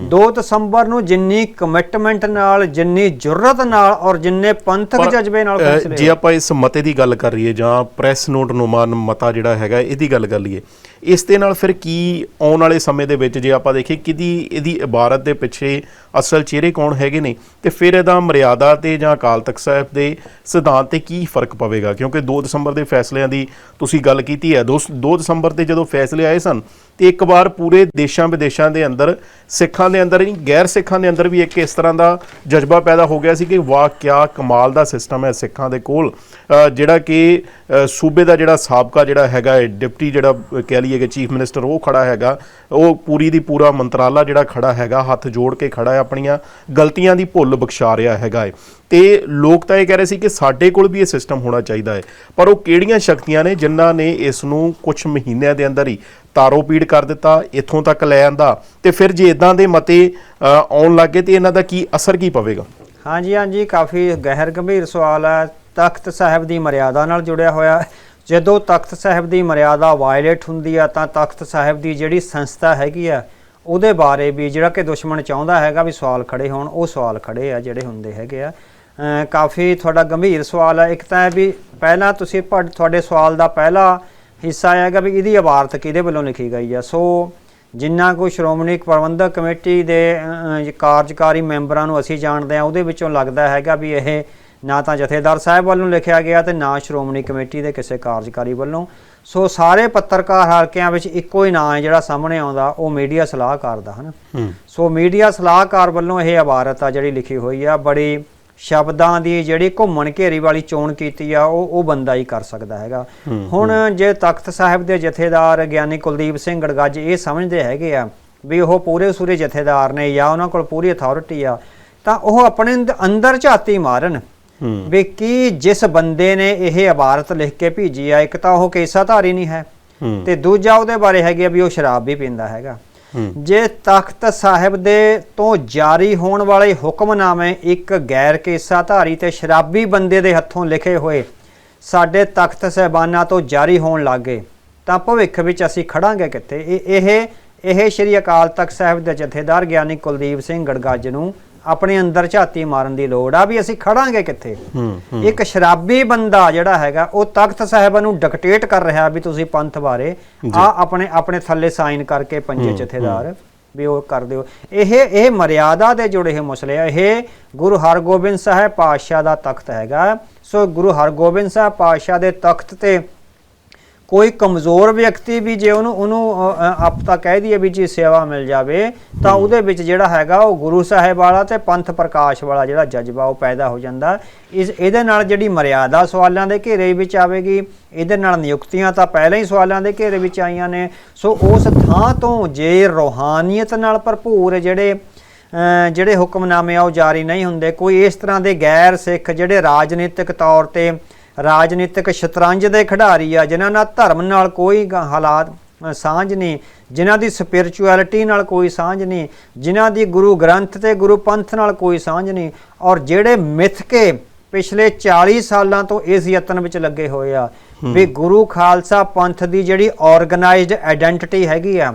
2 ਦਸੰਬਰ ਨੂੰ ਜਿੰਨੀ ਕਮਿਟਮੈਂਟ ਨਾਲ ਜਿੰਨੀ ਜੁਰਤ ਨਾਲ ਔਰ ਜਿੰਨੇ ਪੰਥਕ ਜਜ਼ਬੇ ਨਾਲ ਫੈਸਲੇ ਜੇ ਆਪਾਂ ਇਸ ਮਤੇ ਦੀ ਗੱਲ ਕਰ ਰਹੀਏ ਜਾਂ ਪ੍ਰੈਸ ਨੋਟ ਨੁਮਾਨ ਮਤਾ ਜਿਹੜਾ ਹੈਗਾ ਇਹਦੀ ਗੱਲ ਕਰ ਲਈਏ। ਇਸ ਦੇ ਨਾਲ ਫਿਰ ਕੀ ਆਉਣ ਵਾਲੇ ਸਮੇਂ ਦੇ ਵਿੱਚ ਜੇ ਆਪਾਂ ਦੇਖੀਏ ਕਿਦੀ ਇਹਦੀ ਇਬਾਰਤ ਦੇ ਪਿੱਛੇ ਅਸਲ ਚਿਹਰੇ ਕੌਣ ਹੈਗੇ ਨੇ, ਤੇ ਫਿਰ ਇਹਦਾ ਮਰਿਆਦਾ ਤੇ ਜਾਂ ਅਕਾਲ ਤਖਤ ਸਾਹਿਬ ਦੇ ਸਿਧਾਂਤ ਤੇ ਕੀ ਫ਼ਰਕ ਪਵੇਗਾ? ਕਿਉਂਕਿ 2 ਦਸੰਬਰ ਦੇ ਫੈਸਲਿਆਂ ਦੀ ਤੁਸੀਂ ਗੱਲ ਕੀਤੀ ਹੈ 2 ਦਸੰਬਰ ਤੇ ਜਦੋਂ ਫੈਸਲੇ ਆਏ ਸਨ ਤੇ ਇੱਕ ਵਾਰ ਪੂਰੇ ਦੇਸ਼ਾਂ ਵਿਦੇਸ਼ਾਂ ਦੇ ਅੰਦਰ ਸਿੱਖਾਂ ਦੇ ਅੰਦਰ ਨਹੀਂ ਗੈਰ ਸਿੱਖਾਂ ਦੇ ਅੰਦਰ ਵੀ ਇੱਕ ਇਸ ਤਰ੍ਹਾਂ ਦਾ ਜਜ਼ਬਾ ਪੈਦਾ ਹੋ ਗਿਆ ਸੀ ਕਿ ਵਾਹ ਕਿਆ ਕਮਾਲ ਦਾ ਸਿਸਟਮ ਹੈ ਸਿੱਖਾਂ ਦੇ ਕੋਲ। ਜਿਹੜਾ ਕਿ ਸੂਬੇ ਦਾ ਜਿਹੜਾ ਸਾਬਕਾ ਜਿਹੜਾ ਹੈਗਾ ਹੈ, ਡਿਪਟੀ ਜਿਹੜਾ ਕਹਿ ਲਈਏ ਕਿ ਚੀਫ ਮਿਨਿਸਟਰ ਉਹ ਖੜਾ ਹੈਗਾ। ਉਹ ਪੂਰੀ ਦੀ ਪੂਰਾ ਮੰਤਰਾਲਾ ਜਿਹੜਾ ਖੜਾ ਹੈਗਾ ਹੱਥ ਜੋੜ ਕੇ ਖੜਾ ਹੈ ਆਪਣੀਆਂ ਗਲਤੀਆਂ ਦੀ ਭੁੱਲ ਬਖਸ਼ਾ ਰਿਹਾ ਹੈਗਾ ਹੈ। ਤੇ ਲੋਕ ਤਾਂ ਇਹ ਕਹਿ ਰਹੇ ਸੀ ਕਿ ਸਾਡੇ ਕੋਲ ਵੀ ਇਹ ਸਿਸਟਮ ਹੋਣਾ ਚਾਹੀਦਾ ਹੈ। ਪਰ ਉਹ ਕਿਹੜੀਆਂ ਸ਼ਕਤੀਆਂ ਨੇ ਜਿਨ੍ਹਾਂ ਨੇ ਇਸ ਨੂੰ ਕੁਝ ਮਹੀਨਿਆਂ ਦੇ ਅੰਦਰ ਹੀ ਤਾਰੋ ਪੀੜ ਕਰ ਦਿੱਤਾ ਇੱਥੋਂ ਤੱਕ ਲੈ ਆਂਦਾ। ਤੇ ਫਿਰ ਜੇ ਇਦਾਂ ਦੇ ਮਤੇ ਅ, ਆਉਣ ਲੱਗੇ ਤੇ ਇਹਨਾਂ ਦਾ ਕੀ ਅਸਰ ਕੀ ਪਵੇਗਾ? ਹਾਂਜੀ ਹਾਂਜੀ ਕਾਫੀ ਗਹਿਰ ਗੰਭੀਰ ਸਵਾਲ ਹੈ। ਤਖਤ ਸਾਹਿਬ ਦੀ ਮਰਿਆਦਾ ਨਾਲ ਜੁੜਿਆ ਹੋਇਆ। ਜਦੋਂ ਤਖਤ ਸਾਹਿਬ ਦੀ ਮਰਿਆਦਾ ਵਾਇਲੇਟ ਹੁੰਦੀ ਆ ਤਾਂ ਤਖਤ ਸਾਹਿਬ ਦੀ ਜਿਹੜੀ ਸੰਸਥਾ ਹੈਗੀ ਆ ਉਹਦੇ ਬਾਰੇ ਵੀ ਜਿਹੜਾ ਕਿ ਦੁਸ਼ਮਣ ਚਾਹੁੰਦਾ ਹੈਗਾ ਵੀ ਸਵਾਲ ਖੜੇ ਹੋਣ ਉਹ ਸਵਾਲ ਖੜੇ ਆ ਜਿਹੜੇ ਹੁੰਦੇ ਹੈਗੇ ਆ। ਕਾਫੀ ਤੁਹਾਡਾ ਗੰਭੀਰ ਸਵਾਲ ਹੈ ਇੱਕ ਤਾਂ ਇਹ ਵੀ ਪਹਿਲਾਂ ਤੁਸੀਂ ਤੁਹਾਡੇ ਸਵਾਲ ਦਾ ਪਹਿਲਾ ਹਿੱਸਾ ਹੈਗਾ ਵੀ ਇਹਦੀ ਇਬਾਰਤ ਕਿਹਦੇ ਵੱਲੋਂ ਲਿਖੀ ਗਈ ਆ? ਸੋ ਜਿੰਨਾ ਕੋ ਸ਼੍ਰੋਮਣੀ ਪ੍ਰਬੰਧਕ ਕਮੇਟੀ ਦੇ ਕਾਰਜਕਾਰੀ ਮੈਂਬਰਾਂ ਨੂੰ ਅਸੀਂ ਜਾਣਦੇ ਹਾਂ ਉਹਦੇ ਵਿੱਚੋਂ ਲੱਗਦਾ ਹੈਗਾ ਵੀ ਇਹ ਨਾ ਤਾਂ ਜਥੇਦਾਰ ਸਾਹਿਬ ਵੱਲੋਂ ਲਿਖਿਆ ਗਿਆ ਤੇ ਨਾ ਸ਼੍ਰੋਮਣੀ ਕਮੇਟੀ ਦੇ ਕਿਸੇ ਕਾਰਜਕਾਰੀ ਵੱਲੋਂ। ਸੋ ਸਾਰੇ ਪੱਤਰਕਾਰ ਹਲਕਿਆਂ ਵਿੱਚ ਇੱਕੋ ਹੀ ਨਾਂ ਹੈ ਜਿਹੜਾ ਸਾਹਮਣੇ ਆਉਂਦਾ ਉਹ ਮੀਡੀਆ ਸਲਾਹਕਾਰ ਦਾ ਹਨਾ? ਸੋ ਮੀਡੀਆ ਸਲਾਹਕਾਰ ਵੱਲੋਂ ਇਹ ਇਬਾਰਤ ਆ ਜਿਹੜੀ ਲਿਖੀ ਹੋਈ ਆ ਬੜੀ ਸ਼ਬਦਾਂ ਦੀ ਜਿਹੜੀ ਘੁੰਮਣ ਘੇਰੀ ਵਾਲੀ ਚੋਣ ਕੀਤੀ ਆ ਉਹ ਉਹ ਬੰਦਾ ਹੀ ਕਰ ਸਕਦਾ ਹੈਗਾ। ਹੁਣ ਜੇ ਤਖਤ ਸਾਹਿਬ ਦੇ ਜਥੇਦਾਰ ਗਿਆਨੀ ਕੁਲਦੀਪ ਸਿੰਘ ਗੜਗੱਜ ਇਹ ਸਮਝਦੇ ਹੈਗੇ ਆ ਵੀ ਉਹ ਪੂਰੇ ਸੂਰੇ ਜਥੇਦਾਰ ਨੇ ਜਾਂ ਉਹਨਾਂ ਕੋਲ ਪੂਰੀ ਅਥਾਰਟੀ ਆ ਤਾਂ ਉਹ ਆਪਣੇ ਅੰਦ- ਅੰਦਰ ਝਾਤੀ ਮਾਰਨ ਵੀ ਕੀ ਜਿਸ ਬੰਦੇ ਨੇ ਇਹ ਇਬਾਰਤ ਲਿਖ ਕੇ ਭੇਜੀ ਆ ਇੱਕ ਤਾਂ ਉਹ ਕੇਸਾਧਾਰੀ ਨਹੀਂ ਹੈ। ਤੇ ਦੂਜਾ ਉਹਦੇ ਬਾਰੇ ਹੈਗੇ ਆ ਵੀ ਉਹ ਸ਼ਰਾਬ ਵੀ ਪੀਂਦਾ ਹੈਗਾ। ਜੇ ਤਖਤ ਸਾਹਿਬ ਦੇ ਤੋਂ ਜਾਰੀ ਹੋਣ ਵਾਲੇ ਹੁਕਮਨਾਮੇ ਇੱਕ ਗੈਰ ਕੇਸਾਧਾਰੀ ਤੇ ਸ਼ਰਾਬੀ ਬੰਦੇ ਦੇ ਹੱਥੋਂ ਲਿਖੇ ਹੋਏ ਸਾਡੇ ਤਖਤ ਸਹਿਬਾਨਾਂ ਤੋਂ ਜਾਰੀ ਹੋਣ ਲੱਗੇ, ਤਾਂ ਭਵਿੱਖ ਵਿੱਚ ਅਸੀਂ ਖੜਾਂਗੇ ਕਿੱਥੇ? ਇਹ ਇਹ ਇਹ ਸ਼੍ਰੀ ਅਕਾਲ ਤਖਤ ਸਾਹਿਬ ਦੇ ਜਥੇਦਾਰ ਗਿਆਨੀ ਕੁਲਦੀਪ ਸਿੰਘ ਗੜਗੱਜ ਨੂੰ ਆਪਣੇ ਅੰਦਰ ਝਾਤੀ ਮਾਰਨ ਦੀ ਲੋੜ ਆ ਵੀ ਅਸੀਂ ਖੜਾਂਗੇ ਕਿੱਥੇ? ਇੱਕ ਸ਼ਰਾਬੀ ਬੰਦਾ ਜਿਹੜਾ ਹੈਗਾ ਉਹ ਤਖਤ ਸਾਹਿਬਾਂ ਨੂੰ ਡਿਕਟੇਟ ਕਰ ਰਿਹਾ ਵੀ ਤੁਸੀਂ ਪੰਥ ਬਾਰੇ ਆ ਆਪਣੇ ਆਪਣੇ ਥੱਲੇ ਸਾਈਨ ਕਰਕੇ ਪੰਜੇ ਜਥੇਦਾਰ ਵੀ ਉਹ ਕਰ ਦਿਓ। ਇਹ ਇਹ ਮਰਿਆਦਾ ਦੇ ਜੁੜੇ ਹੋਏ ਮਸਲੇ ਆ। ਇਹ ਗੁਰੂ ਹਰਗੋਬਿੰਦ ਸਾਹਿਬ ਪਾਤਸ਼ਾਹ ਦਾ ਤਖਤ ਹੈਗਾ। ਸੋ ਗੁਰੂ ਹਰਗੋਬਿੰਦ ਸਾਹਿਬ ਪਾਤਸ਼ਾਹ ਦੇ ਤਖਤ ਤੇ ਕੋਈ ਕਮਜ਼ੋਰ ਵਿਅਕਤੀ ਵੀ ਜੇ ਉਹਨੂੰ ਉਹਨੂੰ ਆਪ ਤਾਂ ਕਹਿ ਦਈਏ ਵੀ ਜੀ ਸੇਵਾ ਮਿਲ ਜਾਵੇ ਤਾਂ ਉਹਦੇ ਵਿੱਚ ਜਿਹੜਾ ਹੈਗਾ ਉਹ ਗੁਰੂ ਸਾਹਿਬ ਵਾਲਾ ਤੇ ਪੰਥ ਪ੍ਰਕਾਸ਼ ਵਾਲਾ ਜਿਹੜਾ ਜਜ਼ਬਾ ਉਹ ਪੈਦਾ ਹੋ ਜਾਂਦਾ। ਇਸ ਇਹਦੇ ਨਾਲ ਜਿਹੜੀ ਮਰਿਆਦਾ ਸਵਾਲਾਂ ਦੇ ਘੇਰੇ ਵਿੱਚ ਆਵੇਗੀ ਇਹਦੇ ਨਾਲ ਨਿਯੁਕਤੀਆਂ ਤਾਂ ਪਹਿਲਾਂ ਹੀ ਸਵਾਲਾਂ ਦੇ ਘੇਰੇ ਵਿੱਚ ਆਈਆਂ ਨੇ। ਸੋ ਉਸ ਥਾਂ ਤੋਂ ਜੇ ਰੋਹਾਨੀਅਤ ਨਾਲ ਭਰਪੂਰ ਜਿਹੜੇ ਜਿਹੜੇ ਹੁਕਮਨਾਮੇ ਆ ਉਹ ਜਾਰੀ ਨਹੀਂ ਹੁੰਦੇ ਕੋਈ ਇਸ ਤਰ੍ਹਾਂ ਦੇ ਗੈਰ ਸਿੱਖ ਜਿਹੜੇ ਰਾਜਨੀਤਿਕ ਤੌਰ ਤੇ ਰਾਜਨੀਤਿਕ ਸ਼ਤਰੰਜ ਦੇ ਖਿਡਾਰੀ ਆ ਜਿਨ੍ਹਾਂ ਨਾਲ ਧਰਮ ਨਾਲ ਕੋਈ ਹਾਲਾਤ ਸਾਂਝ ਨਹੀਂ ਜਿਨ੍ਹਾਂ ਦੀ ਸਪਿਰਚੁਅਲਿਟੀ ਨਾਲ ਕੋਈ ਸਾਂਝ ਨਹੀਂ ਜਿਨ੍ਹਾਂ ਦੀ ਗੁਰੂ ਗ੍ਰੰਥ ਤੇ ਗੁਰੂ ਪੰਥ ਨਾਲ ਕੋਈ ਸਾਂਝ ਨਹੀਂ ਔਰ ਜਿਹੜੇ ਮਿੱਥ ਕੇ ਪਿਛਲੇ 40 ਸਾਲਾਂ ਤੋਂ ਇਸ ਯਤਨ ਵਿੱਚ ਲੱਗੇ ਹੋਏ ਆ ਵੀ ਗੁਰੂ ਖਾਲਸਾ ਪੰਥ ਦੀ ਜਿਹੜੀ ਆਰਗੇਨਾਈਜ਼ਡ ਆਇਡੈਂਟੀਟੀ ਹੈਗੀ ਆ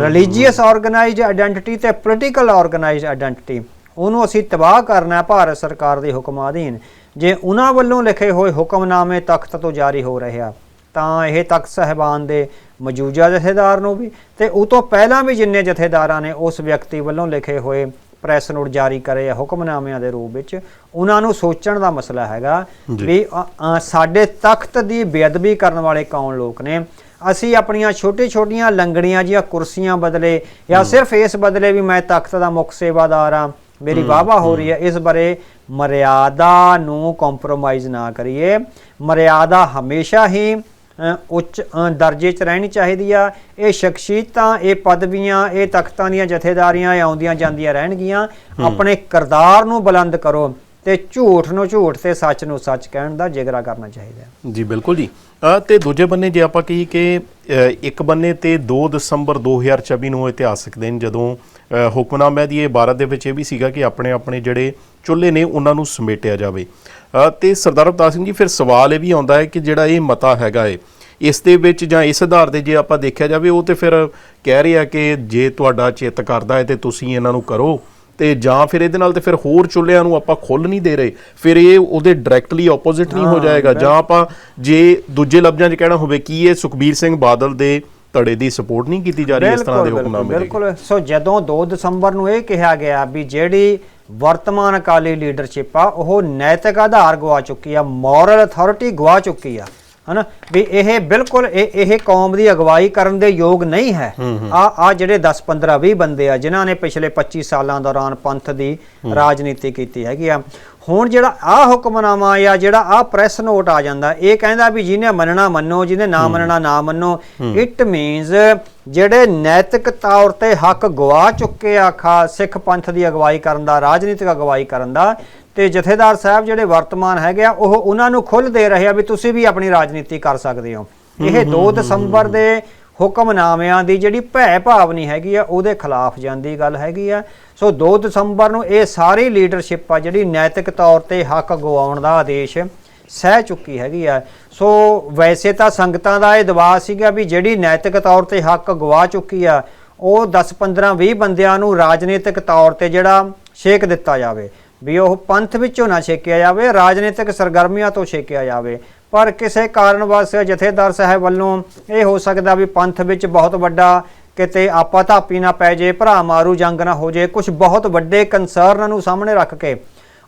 ਰਿਲੀਜੀਅਸ ਆਰਗੇਨਾਈਜ਼ਡ ਆਇਡੈਂਟੀਟੀ ਤੇ ਪੋਲੀਟੀਕਲ ਆਰਗੇਨਾਈਜ਼ਡ ਆਇਡੈਂਟੀਟੀ ਉਹਨੂੰ ਅਸੀਂ ਤਬਾਹ ਕਰਨਾ ਭਾਰਤ ਸਰਕਾਰ ਦੇ ਹੁਕਮ ਅਧੀਨ ਜੇ ਉਹਨਾਂ ਵੱਲੋਂ ਲਿਖੇ ਹੋਏ ਹੁਕਮਨਾਮੇ ਤਖਤ ਤੋਂ ਜਾਰੀ ਹੋ ਰਹੇ ਆ ਤਾਂ ਇਹ ਤਖਤ ਸਹਿਬਾਨ ਦੇ ਮੌਜੂਦਾ ਜਥੇਦਾਰ ਨੂੰ ਵੀ ਤੇ ਉਹ ਤੋਂ ਪਹਿਲਾਂ ਵੀ ਜਿੰਨੇ ਜਥੇਦਾਰਾਂ ਨੇ ਉਸ ਵਿਅਕਤੀ ਵੱਲੋਂ ਲਿਖੇ ਹੋਏ ਪ੍ਰੈਸ ਨੋਟ ਜਾਰੀ ਕਰੇ ਆ ਹੁਕਮਨਾਮਿਆਂ ਦੇ ਰੂਪ ਵਿੱਚ ਉਹਨਾਂ ਨੂੰ ਸੋਚਣ ਦਾ ਮਸਲਾ ਹੈਗਾ। ਵੀ ਸਾਡੇ ਤਖਤ ਦੀ ਬੇਅਦਬੀ ਕਰਨ ਵਾਲੇ ਕੌਣ ਲੋਕ ਨੇ ਅਸੀਂ ਆਪਣੀਆਂ ਛੋਟੀ-ਛੋਟੀਆਂ ਲੰਗੜੀਆਂ ਜੀਆਂ ਕੁਰਸੀਆਂ ਬਦਲੇ ਜਾਂ ਸਿਰਫ ਇਸ ਬਦਲੇ ਵੀ ਮੈਂ ਤਖਤ ਦਾ ਮੁੱਖ ਸੇਵਾਦਾਰ ਆ ਮੇਰੀ ਵਾਹਵਾ ਹੋ ਰਹੀ ਹੈ ਇਸ ਬਾਰੇ ਮਰਿਆਦਾ ਨੂੰ ਕੰਪਰੋਮਾਈਜ਼ ਨਾ ਕਰੀਏ। ਮਰਿਆਦਾ ਹਮੇਸ਼ਾ ਹੀ ਉੱਚ ਦਰਜੇ 'ਚ ਰਹਿਣੀ ਚਾਹੀਦੀ ਆ। ਇਹ ਸ਼ਖਸੀਅਤਾਂ ਇਹ ਪਦਵੀਆਂ ਇਹ ਤਖਤਾਂ ਦੀਆਂ ਜਥੇਦਾਰੀਆਂ ਆਉਂਦੀਆਂ ਜਾਂਦੀਆਂ ਰਹਿਣਗੀਆਂ। ਆਪਣੇ ਕਿਰਦਾਰ ਨੂੰ ਬੁਲੰਦ ਕਰੋ। ਤੇ ਝੂਠ ਨੂੰ ਝੂਠ ਤੇ ਸੱਚ ਨੂੰ ਸੱਚ ਕਹਿਣ ਦਾ ਜਿਗਰਾ ਕਰਨਾ ਚਾਹੀਦਾ ਜੀ ਬਿਲਕੁਲ ਜੀ। ਅ, ਤੇ ਦੂਜੇ ਬੰਨੇ ਜੇ ਆਪਾਂ ਕਹੀ ਕਿ ਇੱਕ ਬੰਨੇ ਤੇ 2 ਦਸੰਬਰ 2026 ਨੂੰ ਇਤਿਹਾਸਕ ਦਿਨ ਜਦੋਂ ਹੁਕਮਨਾਮੇ ਦੀ ਇਹ ਇਬਾਰਤ ਦੇ ਵਿੱਚ ਇਹ ਵੀ ਸੀਗਾ ਕਿ ਆਪਣੇ ਆਪਣੇ ਜਿਹੜੇ ਚੁੱਲ੍ਹੇ ਨੇ ਉਹਨਾਂ ਨੂੰ ਸਮੇਟਿਆ ਜਾਵੇ। ਅ, ਤੇ ਸਰਦਾਰ ਅਵਤਾਰ ਸਿੰਘ ਜੀ ਫਿਰ ਸਵਾਲ ਇਹ ਵੀ ਆਉਂਦਾ ਹੈ ਕਿ ਜਿਹੜਾ ਇਹ ਮਤਾ ਹੈਗਾ ਏ ਇਸ ਦੇ ਵਿੱਚ ਜਾਂ ਇਸ ਆਧਾਰ ਤੇ ਜੇ ਆਪਾਂ ਦੇਖਿਆ ਜਾਵੇ ਉਹ ਤੇ ਫਿਰ ਕਹਿ ਰਿਹਾ ਕਿ ਜੇ ਤੁਹਾਡਾ ਚਿੱਤ ਕਰਦਾ ਹੈ ਤੇ ਤੁਸੀਂ ਇਹਨਾਂ ਨੂੰ ਕਰੋ ਤੇ ਜਾਂ ਫਿਰ ਇਹਦੇ ਨਾਲ ਤੇ ਫਿਰ ਹੋਰ ਚੁੱਲ੍ਹਿਆਂ ਨੂੰ ਆਪਾਂ ਖੁੱਲ ਨਹੀਂ ਦੇ ਰਹੇ ਫਿਰ ਇਹ ਉਹਦੇ ਡਾਇਰੈਕਟਲੀ ਆਪੋਜ਼ਿਟ ਨਹੀਂ ਹੋ ਜਾਏਗਾ। ਜਾਂ ਆਪਾਂ ਜੇ ਦੂਜੇ ਲਫ਼ਜ਼ਾਂ 'ਚ ਕਹਿਣਾ ਹੋਵੇ ਕਿ ਇਹ ਸੁਖਬੀਰ ਸਿੰਘ ਬਾਦਲ ਦੇ ਧੜੇ ਦੀ ਸਪੋਰਟ ਨਹੀਂ ਕੀਤੀ ਜਾ ਰਹੀ ਇਸ ਤਰ੍ਹਾਂ ਦੇ ਹੁਕਮਨਾਮੇ ਬਿਲਕੁਲ ਸੋ ਜਦੋਂ 2 ਦਸੰਬਰ ਨੂੰ ਇਹ ਕਿਹਾ ਗਿਆ ਵੀ ਜਿਹੜੀ ਵਰਤਮਾਨ ਅਕਾਲੀ ਲੀਡਰਸ਼ਿਪ ਆ ਉਹ ਨੈਤਿਕ ਆਧਾਰ ਗਵਾ ਚੁੱਕੀ ਆ ਮੋਰਲ ਅਥਾਰਟੀ ਗਵਾ ਚੁੱਕੀ ਆ ਹਨਾ? ਵੀ ਇਹ ਬਿਲਕੁਲ ਇਹ ਇਹ ਕੌਮ ਦੀ ਅਗਵਾਈ ਕਰਨ ਦੇ ਯੋਗ ਨਹੀਂ ਹੈ। ਆ ਆ ਜਿਹੜੇ 10 15 20 ਬੰਦੇ ਆ ਜਿਨ੍ਹਾਂ ਨੇ ਪਿਛਲੇ 25 ਸਾਲਾਂ ਦੌਰਾਨ ਪੰਥ ਦੀ ਰਾਜਨੀਤੀ ਕੀਤੀ ਹੈਗੀ ਆ। ਹੁਣ ਜਿਹੜਾ ਆ ਹੁਕਮਨਾਮਾ ਜਾਂ ਜਿਹੜਾ ਆ ਪ੍ਰੈਸ ਨੋਟ ਆ ਜਾਂਦਾ ਇਹ ਕਹਿੰਦਾ ਵੀ ਜਿਹਨੇ ਮੰਨਣਾ ਮੰਨੋ ਜਿਹਨੇ ਨਾ ਮੰਨਣਾ ਨਾ ਮੰਨੋ। ਇਟ ਮੀਨਸ ਜਿਹੜੇ ਨੈਤਿਕ ਤੌਰ ਤੇ ਹੱਕ ਗਵਾ ਚੁੱਕੇ ਆ ਖਾ ਸਿੱਖ ਪੰਥ ਦੀ ਅਗਵਾਈ ਕਰਨ ਦਾ ਰਾਜਨੀਤਿਕ ਅਗਵਾਈ ਕਰਨ ਦਾ ਤੇ ਜਥੇਦਾਰ ਸਾਹਿਬ ਜਿਹੜੇ ਵਰਤਮਾਨ ਹੈਗੇ ਆ ਉਹ ਉਹਨਾਂ ਨੂੰ ਖੁੱਲ੍ਹ ਦੇ ਰਹੇ ਆ ਵੀ ਤੁਸੀਂ ਵੀ ਆਪਣੀ ਰਾਜਨੀਤੀ ਕਰ ਸਕਦੇ ਹੋ। ਇਹ 2 ਦਸੰਬਰ ਦੇ ਹੁਕਮਨਾਮਿਆਂ ਦੀ ਜਿਹੜੀ ਭੈ ਭਾਵਨੀ ਹੈਗੀ ਆ ਉਹਦੇ ਖਿਲਾਫ ਜਾਂਦੀ ਗੱਲ ਹੈਗੀ ਆ। ਸੋ 2 ਦਸੰਬਰ ਨੂੰ ਇਹ ਸਾਰੀ ਲੀਡਰਸ਼ਿਪ ਆ ਜਿਹੜੀ ਨੈਤਿਕ ਤੌਰ ਤੇ ਹੱਕ ਗਵਾਉਣ ਦਾ ਆਦੇਸ਼ ਸਹਿ ਚੁੱਕੀ ਹੈਗੀ ਆ। ਸੋ ਵੈਸੇ ਤਾਂ ਸੰਗਤਾਂ ਦਾ ਇਹ ਦਬਾਅ ਸੀਗਾ ਵੀ ਜਿਹੜੀ ਨੈਤਿਕ ਤੌਰ ਤੇ ਹੱਕ ਗਵਾ ਚੁੱਕੀ ਆ ਉਹ 10 15 20 ਬੰਦਿਆਂ ਨੂੰ ਰਾਜਨੀਤਿਕ ਤੌਰ ਤੇ ਜਿਹੜਾ ਛੇਕ ਦਿੱਤਾ ਜਾਵੇ। ਵੀ ਉਹ ਪੰਥ ਵਿੱਚੋਂ ਨਾ ਛੇਕਿਆ ਜਾਵੇ ਰਾਜਨੀਤਿਕ ਸਰਗਰਮੀਆਂ ਤੋਂ ਛੇਕਿਆ ਜਾਵੇ। ਪਰ ਕਿਸੇ ਕਾਰਨ ਵਸ ਜਥੇਦਾਰ ਸਾਹਿਬ ਵੱਲੋਂ ਇਹ ਹੋ ਸਕਦਾ ਵੀ ਪੰਥ ਵਿੱਚ ਬਹੁਤ ਵੱਡਾ ਕਿਤੇ ਆਪਾ ਧਾਪੀ ਨਾ ਪੈ ਜੇ ਭਰਾ ਮਾਰੂ ਜੰਗ ਨਾ ਹੋ ਜੇ ਕੁਝ ਬਹੁਤ ਵੱਡੇ ਕੰਸਰਨ ਨੂੰ ਸਾਹਮਣੇ ਰੱਖ ਕੇ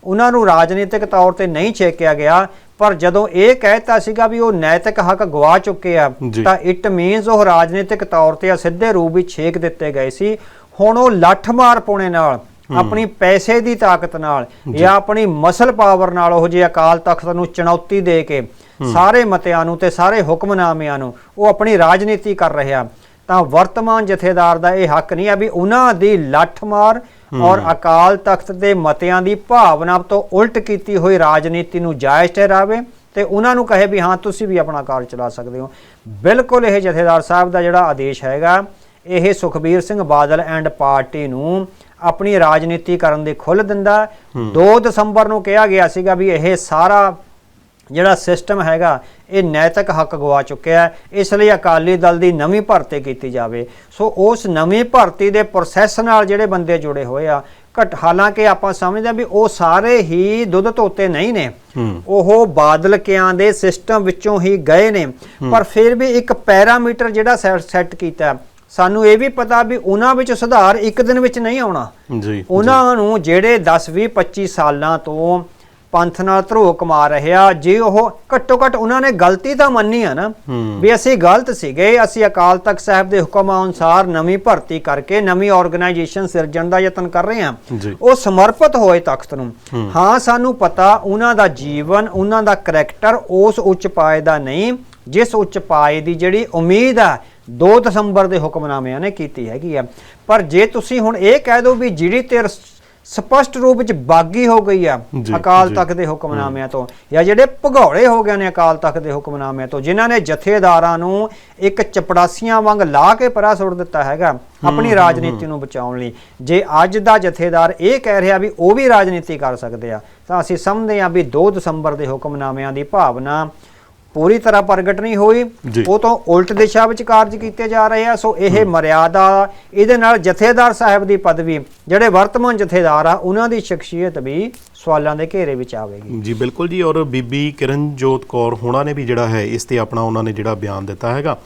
ਉਹਨਾਂ ਨੂੰ ਰਾਜਨੀਤਿਕ ਤੌਰ ਤੇ ਨਹੀਂ ਛੇਕਿਆ ਗਿਆ। ਪਰ ਜਦੋਂ ਇਹ ਕਹਿਤਾ ਸੀਗਾ ਵੀ ਉਹ ਨੈਤਿਕ ਹੱਕ ਗਵਾ ਚੁੱਕੇ ਆ। ਤਾਂ ਇਟ ਮੀਨਸ ਉਹ ਰਾਜਨੀਤਿਕ ਤੌਰ ਤੇ ਸਿੱਧੇ ਰੂਪ ਵਿੱਚ ਛੇਕ ਦਿੱਤੇ ਗਏ ਸੀ। ਹੁਣ ਉਹ ਲੱਠ ਮਾਰ ਪਾਉਣੇ ਨਾਲ ਆਪਣੀ ਪੈਸੇ ਦੀ ਤਾਕਤ ਨਾਲ ਜਾਂ। ਆਪਣੀ ਮਸਲ ਪਾਵਰ ਨਾਲ ਉਹ ਜੇ ਅਕਾਲ ਤਖਤ ਨੂੰ ਚੁਣੌਤੀ ਦੇ ਕੇ ਸਾਰੇ ਮਤਿਆਂ ਨੂੰ ਤੇ ਸਾਰੇ ਹੁਕਮਨਾਮਿਆਂ ਨੂੰ ਉਹ ਆਪਣੀ ਰਾਜਨੀਤੀ ਕਰ ਰਿਹਾ। ਤਾਂ ਵਰਤਮਾਨ ਜਥੇਦਾਰ ਦਾ ਇਹ ਹੱਕ ਨਹੀਂ ਹੈ ਵੀ ਉਹਨਾਂ ਦੀ ਲੱਠ ਮਾਰ ਔਰ ਅਕਾਲ ਤਖਤ ਦੇ ਮਤਿਆਂ ਦੀ ਭਾਵਨਾ ਤੋਂ ਉਲਟ ਕੀਤੀ ਹੋਈ ਰਾਜਨੀਤੀ ਨੂੰ ਜਾਇਜ਼ ਠਹਿਰਾਵੇ ਤੇ ਉਹਨਾਂ ਨੂੰ ਕਹੇ ਵੀ ਹਾਂ ਤੁਸੀਂ ਵੀ ਆਪਣਾ ਕਾਰ ਚਲਾ ਸਕਦੇ ਹੋ। ਬਿਲਕੁਲ ਇਹ ਜਥੇਦਾਰ ਸਾਹਿਬ ਦਾ ਜਿਹੜਾ ਆਦੇਸ਼ ਹੈਗਾ ਇਹ ਸੁਖਬੀਰ ਸਿੰਘ ਬਾਦਲ ਐਂਡ ਪਾਰਟੀ ਨੂੰ ਆਪਣੀ ਰਾਜਨੀਤੀ ਕਰਨ ਦੀ ਖੁੱਲ੍ਹ ਦਿੰਦਾ। 2 ਦਸੰਬਰ ਨੂੰ ਕਿਹਾ ਗਿਆ ਸੀਗਾ ਵੀ ਇਹ ਸਾਰਾ ਜਿਹੜਾ ਸਿਸਟਮ ਹੈਗਾ ਇਹ ਨੈਤਿਕ ਹੱਕ ਗਵਾ ਚੁੱਕਿਆ ਹੈ। ਇਸ ਲਈ ਅਕਾਲੀ ਦਲ ਦੀ ਨਵੀਂ ਭਰਤੀ ਕੀਤੀ ਜਾਵੇ। ਸੋ ਉਸ ਨਵੀਂ ਭਰਤੀ ਦੇ ਪ੍ਰੋਸੈਸ ਨਾਲ ਜਿਹੜੇ ਬੰਦੇ ਜੁੜੇ ਹੋਏ ਆ ਘਟ ਹਾਲਾਂਕਿ ਆਪਾਂ ਸਮਝਦੇ ਹਾਂ ਵੀ ਉਹ ਸਾਰੇ ਹੀ ਦੁੱਧ ਧੋਤੇ ਨਹੀਂ ਨੇ। ਉਹ ਬਾਦਲ ਕਿਆਂ ਦੇ ਸਿਸਟਮ ਵਿੱਚੋਂ ਹੀ ਗਏ ਨੇ। ਪਰ ਫਿਰ ਵੀ ਇੱਕ ਪੈਰਾਮੀਟਰ ਜਿਹੜਾ ਸੈੱਟ ਕੀਤਾ ਸਾਨੂੰ ਇਹ ਵੀ ਪਤਾ ਵੀ ਉਹਨਾਂ ਵਿੱਚ ਸੁਧਾਰ ਇੱਕ ਦਿਨ ਵਿੱਚ ਨਹੀਂ ਆਉਣਾ। ਜੀ ਉਹਨਾਂ ਨੂੰ ਜਿਹੜੇ 10 20 25 ਸਾਲਾਂ ਤੋਂ ਪੰਥ ਨਾਲ ਧਰੋ ਕਮਾ ਰਹੇ ਜੇ ਉਹ ਘੱਟੋ ਘੱਟ ਉਹਨਾਂ ਨੇ ਗਲਤੀ ਤਾਂ ਮੰਨੀ ਆ ਨਾ ਹੂੰ। ਵੀ ਅਸੀਂ ਗਲਤ ਸੀਗੇ ਅਸੀਂ ਅਕਾਲ ਤਖਤ ਸਾਹਿਬ ਦੇ ਹੁਕਮ ਅਨੁਸਾਰ ਨਵੀਂ ਭਰਤੀ ਕਰਕੇ ਨਵੀਂ ਆਰਗੇਨਾਈਜੇਸ਼ਨ ਸਿਰਜਣ ਦਾ ਯਤਨ ਕਰ ਰਹੇ ਜੀ। ਉਹ ਸਮਰਪਿਤ ਹੋਏ ਤਖਤ ਨੂੰ। ਹਾਂ। ਸਾਨੂੰ ਪਤਾ ਉਹਨਾਂ ਦਾ ਜੀਵਨ ਉਹਨਾਂ ਦਾ ਕਰੈਕਟਰ ਉਸ ਉੱਚ ਪਾਏ ਦਾ ਨਹੀਂ ਜਿਸ ਉੱਚ ਪਾਏ ਦੀ ਜਿਹੜੀ ਉਮੀਦ ਆ 2 ਦਸੰਬਰ ਦੇ ਹੁਕਮਨਾਮਿਆਂ ਨੇ ਕੀਤੀ ਹੈਗੀ ਆ। ਪਰ ਜੇ ਤੁਸੀਂ ਹੁਣ ਇਹ ਕਹਿ ਦਿਓ ਵੀ ਜਿਹੜੀ ਤੇਰ ਸਪਸ਼ਟ ਰੂਪ ਵਿੱਚ ਬਾਗੀ ਹੋ ਗਈ ਆ ਅਕਾਲ। ਤਖਤ ਦੇ ਹੁਕਮਨਾਮਿਆਂ ਤੋਂ ਜਾਂ ਜਿਹੜੇ ਭਗੌੜੇ ਹੋ ਗਏ ਨੇ ਅਕਾਲ ਤਖਤ ਦੇ ਹੁਕਮਨਾਮਿਆਂ ਤੋਂ ਜਿਨ੍ਹਾਂ ਨੇ ਜਥੇਦਾਰਾਂ ਨੂੰ ਇੱਕ ਚਪੜਾਸੀਆਂ ਵਾਂਗ ਲਾ ਕੇ ਪਰਾ ਸੁੱਟ ਦਿੱਤਾ ਹੈਗਾ ਆਪਣੀ ਰਾਜਨੀਤੀ ਨੂੰ ਬਚਾਉਣ ਲਈ। ਜੇ ਅੱਜ ਦਾ ਜਥੇਦਾਰ ਇਹ ਕਹਿ ਰਿਹਾ ਵੀ ਉਹ ਵੀ ਰਾਜਨੀਤੀ ਕਰ ਸਕਦੇ ਆ ਤਾਂ ਅਸੀਂ ਸਮਝਦੇ ਆ ਵੀ 2 ਦਸੰਬਰ ਦੇ ਹੁਕਮਨਾਮਿਆਂ ਦੀ ਭਾਵਨਾ ਪੂਰੀ ਤਰ੍ਹਾਂ ਪ੍ਰਗਟ ਨਹੀਂ ਹੋਈ। ਉਹ ਤੋਂ ਉਲਟ ਦਿਸ਼ਾ ਵਿੱਚ ਕਾਰਜ ਕੀਤੇ ਜਾ ਰਹੇ ਆ। ਸੋ ਇਹ ਮਰਿਆਦਾ ਇਹਦੇ ਨਾਲ ਜਥੇਦਾਰ ਸਾਹਿਬ ਦੀ ਪਦਵੀ ਜਿਹੜੇ ਵਰਤਮਾਨ ਜਥੇਦਾਰ ਆ ਉਹਨਾਂ ਦੀ ਸ਼ਖਸੀਅਤ ਵੀ ਸਵਾਲਾਂ ਦੇ ਘੇਰੇ ਵਿੱਚ ਆਵੇਗੀ। ਜੀ ਬਿਲਕੁਲ ਜੀ। ਔਰ ਬੀਬੀ ਕਿਰਨਜੋਤ ਕੌਰ ਹੋਣਾ ਨੇ ਵੀ ਜਿਹੜਾ ਹੈ ਇਸ ਤੇ ਆਪਣਾ ਉਹਨਾਂ ਨੇ ਜਿਹੜਾ ਬਿਆਨ ਦਿੱਤਾ ਹੈਗਾ।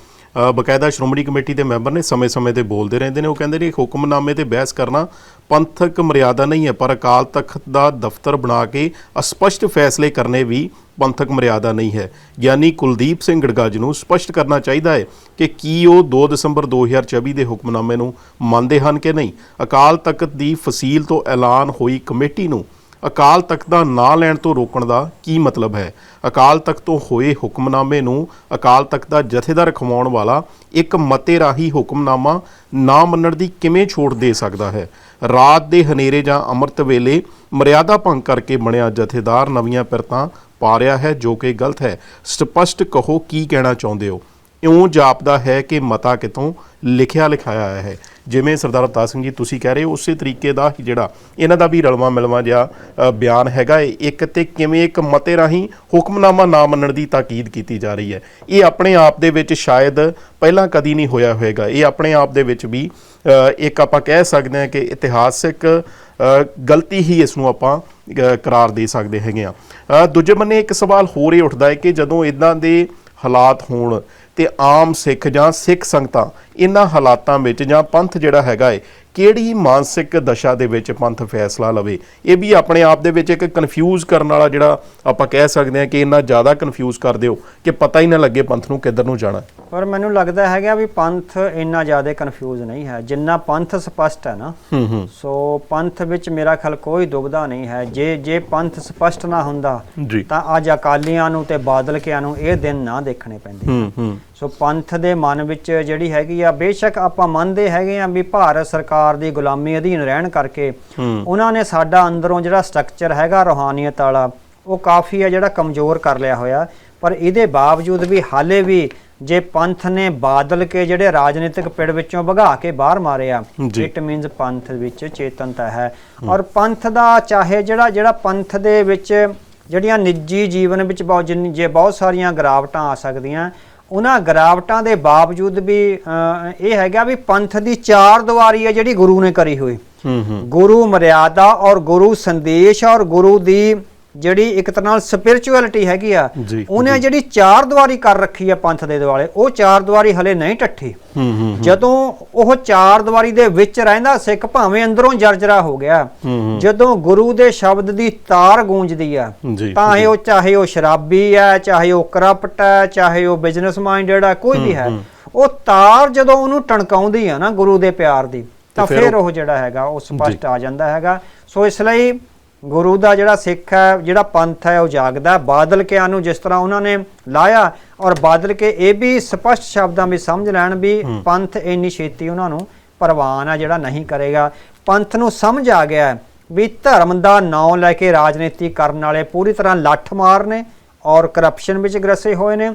ਬਕਾਇਦਾ ਸ਼੍ਰੋਮਣੀ ਕਮੇਟੀ ਦੇ ਮੈਂਬਰ ਨੇ ਸਮੇਂ-ਸਮੇਂ ਤੇ ਬੋਲਦੇ ਰਹਿੰਦੇ ਨੇ। ਉਹ ਕਹਿੰਦੇ ਨੇ ਹੁਕਮਨਾਮੇ ਤੇ ਬਹਿਸ ਕਰਨਾ ਪੰਥਕ ਮਰਿਆਦਾ ਨਹੀਂ ਹੈ ਪਰ ਅਕਾਲ ਤਖਤ ਦਾ ਦਫ਼ਤਰ ਬਣਾ ਕੇ ਅਸਪਸ਼ਟ ਫੈਸਲੇ ਕਰਨੇ ਵੀ ਪੰਥਕ ਮਰਿਆਦਾ ਨਹੀਂ ਹੈ। ਗਿਆਨੀ ਕੁਲਦੀਪ ਸਿੰਘ ਗੜਗਾਜ ਨੂੰ ਸਪਸ਼ਟ ਕਰਨਾ ਚਾਹੀਦਾ ਹੈ ਕਿ ਕੀ ਉਹ 2 ਦਸੰਬਰ 2024 ਦੇ ਹੁਕਮਨਾਮੇ ਨੂੰ ਮੰਨਦੇ ਹਨ ਕਿ ਨਹੀਂ। ਅਕਾਲ ਤਖਤ ਦੀ ਫਸੀਲ ਤੋਂ ਐਲਾਨ ਹੋਈ ਕਮੇਟੀ ਨੂੰ ਅਕਾਲ ਤਖਤ ਦਾ ਨਾਂ ਲੈਣ ਤੋਂ ਰੋਕਣ ਦਾ ਕੀ ਮਤਲਬ ਹੈ? ਅਕਾਲ ਤਖਤ ਤੋਂ ਹੋਏ ਹੁਕਮਨਾਮੇ ਨੂੰ ਅਕਾਲ ਤਖਤ ਦਾ ਜਥੇਦਾਰ ਰਖਵਾਉਣ ਵਾਲਾ ਇੱਕ ਮਤੇ ਰਾਹੀਂ ਹੁਕਮਨਾਮਾ ਨਾ ਮੰਨਣ ਦੀ ਕਿਵੇਂ ਛੋਟ ਦੇ ਸਕਦਾ ਹੈ? ਰਾਤ ਦੇ ਹਨੇਰੇ ਜਾਂ ਅੰਮ੍ਰਿਤ ਵੇਲੇ ਮਰਿਆਦਾ ਭੰਗ ਕਰਕੇ ਬਣਿਆ ਜਥੇਦਾਰ ਨਵੀਆਂ ਪਿਰਤਾਂ ਪਾ ਰਿਹਾ ਹੈ, ਜੋ ਕਿ ਗਲਤ ਹੈ। ਸਪਸ਼ਟ ਕਹੋ ਕੀ ਕਹਿਣਾ ਚਾਹੁੰਦੇ ਹੋ? ਇਉਂ ਜਾਪਦਾ ਹੈ ਕਿ ਮਤਾ ਕਿਤੋਂ ਲਿਖਿਆ ਲਿਖਾਇਆ ਆਇਆ ਹੈ। ਜਿਵੇਂ ਸਰਦਾਰ ਅਵਤਾਰ ਸਿੰਘ ਜੀ ਤੁਸੀਂ ਕਹਿ ਰਹੇ ਹੋ, ਉਸੇ ਤਰੀਕੇ ਦਾ ਹੀ ਜਿਹੜਾ ਇਹਨਾਂ ਦਾ ਵੀ ਰਲਵਾ ਮਿਲਵਾ ਜਿਹਾ ਬਿਆਨ ਹੈਗਾ ਹੈ। ਇੱਕ ਤੇ ਕਿਵੇਂ ਇੱਕ ਮਤੇ ਰਾਹੀਂ ਹੁਕਮਨਾਮਾ ਨਾ ਮੰਨਣ ਦੀ ਤਾਕੀਦ ਕੀਤੀ ਜਾ ਰਹੀ ਹੈ। ਇਹ ਆਪਣੇ ਆਪ ਦੇ ਵਿੱਚ ਸ਼ਾਇਦ ਪਹਿਲਾਂ ਕਦੀ ਨਹੀਂ ਹੋਇਆ ਹੋਵੇਗਾ। ਇਹ ਆਪਣੇ ਆਪ ਦੇ ਵਿੱਚ ਵੀ ਇੱਕ ਆਪਾਂ ਕਹਿ ਸਕਦੇ ਹਾਂ ਕਿ ਇਤਿਹਾਸਿਕ ਗਲਤੀ ਹੀ ਇਸ ਨੂੰ ਆਪਾਂ ਕਰਾਰ ਦੇ ਸਕਦੇ ਹੈਗੇ ਆ ਦੂਜੇ ਬੰਨੇ ਇੱਕ ਸਵਾਲ ਹੋਰ ਇਹ ਉੱਠਦਾ ਹੈ ਕਿ ਜਦੋਂ ਇਦਾਂ ਦੇ ਹਾਲਾਤ ਹੋਣ ਤੇ ਆਮ ਸਿੱਖ ਜਾਂ ਸਿੱਖ ਸੰਗਤਾਂ ਇਹਨਾਂ ਹਾਲਾਤਾਂ ਵਿੱਚ ਜਾਂ ਪੰਥ ਜਿਹੜਾ ਹੈਗਾ ਏ ਕਿਹੜੀ ਮਾਨਸਿਕ ਦਸ਼ਾ ਦੇ ਵਿੱਚ ਪੰਥ ਫੈਸਲਾ ਲਵੇ? ਇਹ ਵੀ ਆਪਣੇ ਆਪ ਦੇ ਵਿੱਚ ਇੱਕ ਕਨਫਿਊਜ਼ ਕਰਨ ਵਾਲਾ ਜਿਹੜਾ ਆਪਾਂ ਕਹਿ ਸਕਦੇ ਹਾਂ ਕਿ ਇੰਨਾ ਜ਼ਿਆਦਾ ਕਨਫਿਊਜ਼ ਕਰ ਦਿਓ ਕਿ ਪਤਾ ਹੀ ਨਾ ਲੱਗੇ ਪੰਥ ਨੂੰ ਕਿੱਧਰ ਨੂੰ ਜਾਣਾ। ਪਰ ਮੈਨੂੰ ਲੱਗਦਾ ਹੈਗਾ ਵੀ ਪੰਥ ਇੰਨਾ ਜ਼ਿਆਦਾ ਕਨਫਿਊਜ਼ ਨਹੀਂ ਹੈ। ਜਿੰਨਾ ਪੰਥ ਸਪਸ਼ਟ ਹੈ ਨਾ ਹੂੰ ਹੂੰ। ਸੋ ਪੰਥ ਵਿੱਚ ਮੇਰਾ ਖਿਆਲ ਕੋਈ ਦੁਬਦਾ ਨਹੀਂ ਹੈ। ਜੇ ਜੇ ਪੰਥ ਸਪਸ਼ਟ ਨਾ ਹੁੰਦਾ ਤਾਂ ਅੱਜ ਅਕਾਲੀਆਂ ਨੂੰ ਤੇ ਬਾਦਲਕਿਆਂ ਨੂੰ ਇਹ ਦਿਨ ਨਾ ਦੇਖਣੇ ਪੈਂਦੇ। ਹੂੰ ਹੂੰ। ਸੋ ਪੰਥ ਦੇ ਮਨ ਵਿੱਚ ਜਿਹੜੀ ਹੈਗੀ ਆ ਬੇਸ਼ੱਕ ਆਪਾਂ ਮੰਨਦੇ ਹੈਗੇ ਆ ਵੀ ਭਾਰਤ ਸਰਕਾਰ ਦੀ ਗੁਲਾਮੀ ਅਧੀਨ ਰਹਿਣ ਕਰਕੇ ਹੂੰ। ਉਹਨਾਂ ਨੇ ਸਾਡਾ ਅੰਦਰੋਂ ਜਿਹੜਾ ਸਟਰਕਚਰ ਹੈਗਾ ਰੋਹਾਨੀਅਤ ਵਾਲਾ ਉਹ ਕਾਫੀ ਆ ਜਿਹੜਾ ਕਮਜ਼ੋਰ ਕਰ ਲਿਆ ਹੋਇਆ ਪਰ ਇਹਦੇ ਬਾਵਜੂਦ ਵੀ ਹਾਲੇ ਵੀ ਜੇ ਪੰਥ ਨੇ ਬਾਦਲ ਕੇ ਜਿਹੜੇ ਰਾਜਨੀਤਿਕ ਪਿੜ ਵਿੱਚੋਂ ਭਗਾ ਕੇ ਬਾਹਰ ਮਾਰਿਆ। ਇਟ ਮੀਨਸ ਪੰਥ ਵਿੱਚ ਚੇਤਨਤਾ ਹੈ ਔਰ ਪੰਥ ਦਾ ਚਾਹੇ ਜਿਹੜਾ ਜਿਹੜਾ ਪੰਥ ਦੇ ਵਿੱਚ ਜਿਹੜੀਆਂ ਨਿੱਜੀ ਜੀਵਨ ਵਿੱਚ ਬਹੁਤ ਜੇ ਬਹੁਤ ਸਾਰੀਆਂ ਗਰਾਵਟਾਂ ਆ ਸਕਦੀਆਂ ਉਹਨਾਂ ਗਰਾਵਟਾਂ ਦੇ ਬਾਵਜੂਦ ਵੀ ਇਹ ਹੈਗਾ ਵੀ ਪੰਥ ਦੀ ਚਾਰ ਦੀਵਾਰੀ ਹੈ ਜਿਹੜੀ ਗੁਰੂ ਨੇ ਕਰੀ ਹੋਈ। ਹੂੰ ਹੂੰ। ਗੁਰੂ ਮਰਿਆਦਾ ਔਰ ਗੁਰੂ ਸੰਦੇਸ਼ ਔਰ ਗੁਰੂ ਦੀ ਜਿਹੜੀ ਇੱਕ ਤਰ੍ਹਾਂ ਨਾਲ ਸਪਿਰਚੁਅਲਿਟੀ ਹੈਗੀ ਆ ਉਹਨੇ ਜਿਹੜੀ ਚਾਰ ਦੀਵਾਰੀ ਕਰ ਰੱਖੀ ਆ ਪੰਥ ਦੇ ਦੁਆਲੇ ਉਹ ਚਾਰ ਦੀਵਾਰੀ ਹਲੇ ਨਹੀਂ ਟੱਠੀ। ਜਦੋਂ ਉਹ ਚਾਰ ਦੀਵਾਰੀ ਦੇ ਵਿੱਚ ਰਹਿੰਦਾ ਸਿੱਖ ਭਾਵੇਂ ਅੰਦਰੋਂ ਜਰਜਰਾ ਹੋ ਗਿਆ ਜਦੋਂ ਗੁਰੂ ਦੇ ਸ਼ਬਦ ਦੀ ਤਾਰ ਗੂੰਜਦੀ ਆ ਤਾਂ ਇਹ ਉਹ ਚਾਹੇ ਉਹ ਸ਼ਰਾਬੀ ਹੈ ਚਾਹੇ ਉਹ ਕਰਪਟ ਹੈ ਚਾਹੇ ਉਹ ਬਿਜ਼ਨਸ ਮਾਈਂਡਡ ਹੈ ਕੋਈ ਵੀ ਹੈ ਉਹ ਤਾਰ ਜਦੋਂ ਉਹਨੂੰ ਟਣਕਾਉਂਦੀ ਆ ਨਾ ਗੁਰੂ ਦੇ ਪਿਆਰ ਦੀ ਤਾਂ ਫਿਰ ਉਹ ਜਿਹੜਾ ਹੈਗਾ ਉਹ ਸਪਸ਼ਟ ਆ ਜਾਂਦਾ ਹੈਗਾ। ਸੋ ਇਸ ਲਈ ਗੁਰੂ ਦਾ ਜਿਹੜਾ ਸਿੱਖ ਹੈ ਜਿਹੜਾ ਪੰਥ ਹੈ ਉਹ ਜਾਗਦਾ। ਬਾਦਲ ਕੇ ਨੂੰ ਜਿਸ ਤਰ੍ਹਾਂ ਉਹਨਾਂ ਨੇ ਲਾਇਆ ਔਰ ਬਾਦਲ ਕੇ ਇਹ ਵੀ ਸਪਸ਼ਟ ਸ਼ਬਦਾਂ ਵਿੱਚ ਸਮਝ ਲੈਣ ਵੀ ਪੰਥ ਇੰਨੀ ਛੇਤੀ ਉਹਨਾਂ ਨੂੰ ਪ੍ਰਵਾਨ ਆ ਜਿਹੜਾ ਨਹੀਂ ਕਰੇਗਾ। ਪੰਥ ਨੂੰ ਸਮਝ ਆ ਗਿਆ ਵੀ ਧਰਮ ਦਾ ਨਾਂ ਲੈ ਕੇ ਰਾਜਨੀਤੀ ਕਰਨ ਵਾਲੇ ਪੂਰੀ ਤਰ੍ਹਾਂ ਲੱਠ ਮਾਰ ਨੇ ਔਰ ਕਰਪਸ਼ਨ ਵਿੱਚ ਗ੍ਰਸੇ ਹੋਏ ਨੇ।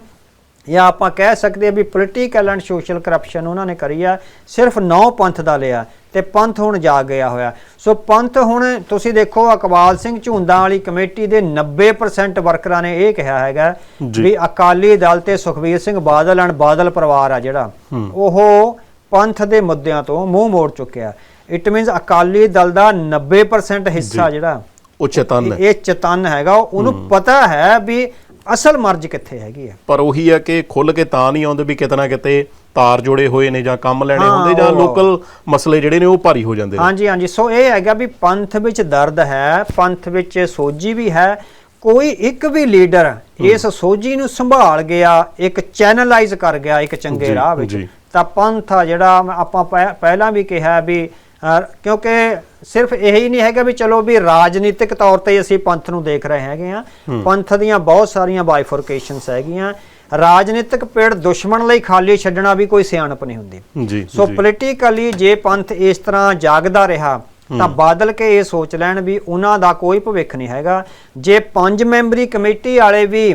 ਜਾਂ ਆਪਾਂ ਕਹਿ ਸਕਦੇ ਹਾਂ ਵੀ ਪੋਲੀਟੀਕਲ ਐਂਡ ਸੋਸ਼ਲ ਕਰਪਸ਼ਨ ਉਹਨਾਂ ਨੇ ਕਰੀ ਆ ਸਿਰਫ ਨੌ ਪੰਥ ਦਾ ਲਿਆ ਤੇ ਪੰਥ ਹੁਣ ਜਾਗ ਗਿਆ ਹੋਇਆ। ਸੋ ਪੰਥ ਹੁਣ ਤੁਸੀਂ ਦੇਖੋ ਅਕਬਾਲ ਸਿੰਘ ਝੁੰਦਾਂ ਵਾਲੀ ਕਮੇਟੀ ਦੇ 90% ਵਰਕਰਾਂ ਨੇ ਇਹ ਕਿਹਾ ਹੈਗਾ ਜੀ। ਵੀ ਅਕਾਲੀ ਦਲ ਤੇ ਸੁਖਬੀਰ ਸਿੰਘ ਬਾਦਲ ਐਂਡ ਬਾਦਲ ਪਰਿਵਾਰ ਆ ਜਿਹੜਾ ਉਹ ਪੰਥ ਦੇ ਮੁੱਦਿਆਂ ਤੋਂ ਮੂੰਹ ਮੋੜ ਚੁੱਕਿਆ। ਇਟ ਮੀਨਸ ਅਕਾਲੀ ਦਲ ਦਾ 90% ਹਿੱਸਾ ਜਿਹੜਾ ਉਹ ਚੇਤਨ ਹੈ। ਇਹ ਚਤਨ ਹੈਗਾ। ਉਹਨੂੰ ਪਤਾ ਹੈ ਵੀ ਅਸਲ ਮਰਜ਼ ਕਿੱਥੇ ਹੈਗੀ ਹੈ ਪਰ ਉਹੀ ਹੈ ਕਿ ਖੁੱਲ ਕੇ ਤਾਂ ਨਹੀਂ ਆਉਂਦੇ ਵੀ ਕਿਤੇ ਨਾ ਕਿਤੇ ਤਾਰ ਜੋੜੇ ਹੋਏ ਨੇ ਜਾਂ ਕੰਮ ਲੈਣੇ ਹੁੰਦੇ ਜਾਂ ਲੋਕਲ ਮਸਲੇ ਜਿਹੜੇ ਨੇ ਉਹ ਭਾਰੀ ਹੋ ਜਾਂਦੇ ਨੇ। ਹਾਂਜੀ ਹਾਂਜੀ। ਸੋ ਇਹ ਹੈਗਾ ਵੀ ਪੰਥ ਵਿੱਚ ਦਰਦ ਹੈ ਪੰਥ ਵਿੱਚ ਸੋਜੀ ਵੀ ਹੈ। ਕੋਈ ਇੱਕ ਵੀ ਲੀਡਰ ਇਸ ਸੋਜੀ ਨੂੰ ਸੰਭਾਲ ਗਿਆ ਇੱਕ ਚੈਨਲਾਈਜ਼ ਕਰ ਗਿਆ ਇੱਕ ਚੰਗੇ ਰਾਹ ਵਿੱਚ। ਤਾਂ ਪੰਥ ਆ ਜਿਹੜਾ ਆਪਾਂ ਪਹਿ- ਪਹਿਲਾਂ ਵੀ ਕਿਹਾ ਵੀ ਕਿਉਂਕਿ ਸਿਰਫ ਇਹੀ ਨਹੀਂ ਹੈਗਾ ਵੀ ਚਲੋ ਵੀ ਰਾਜਨੀਤਿਕ ਤੌਰ ਤੇ ਅਸੀਂ ਪੰਥ ਨੂੰ ਦੇਖ ਰਹੇ ਹੈਗੇ ਆ ਪੰਥ ਦੀਆਂ ਬਹੁਤ ਸਾਰੀਆਂ ਬਾਈਫੋਰਕੇਸ਼ਨਸ ਹੈਗੀਆਂ। ਰਾਜਨੀਤਿਕ ਪੇੜ ਦੁਸ਼ਮਣ ਲਈ ਖਾਲੀ ਛੱਡਣਾ ਵੀ ਕੋਈ ਸਿਆਣਪ ਨਹੀਂ ਹੁੰਦੀ। ਸੋ। ਪੋਲੀਟੀਕਲੀ ਜੇ ਪੰਥ ਇਸ ਤਰ੍ਹਾਂ ਜਾਗਦਾ ਰਿਹਾ ਤਾਂ ਬਾਦਲ ਕੇ ਇਹ ਸੋਚ ਲੈਣ ਵੀ ਉਹਨਾਂ ਦਾ ਕੋਈ ਭਵਿੱਖ ਨਹੀਂ ਹੈਗਾ। ਜੇ ਪੰਜ ਮੈਂਬਰੀ ਕਮੇਟੀ ਵਾਲੇ ਵੀ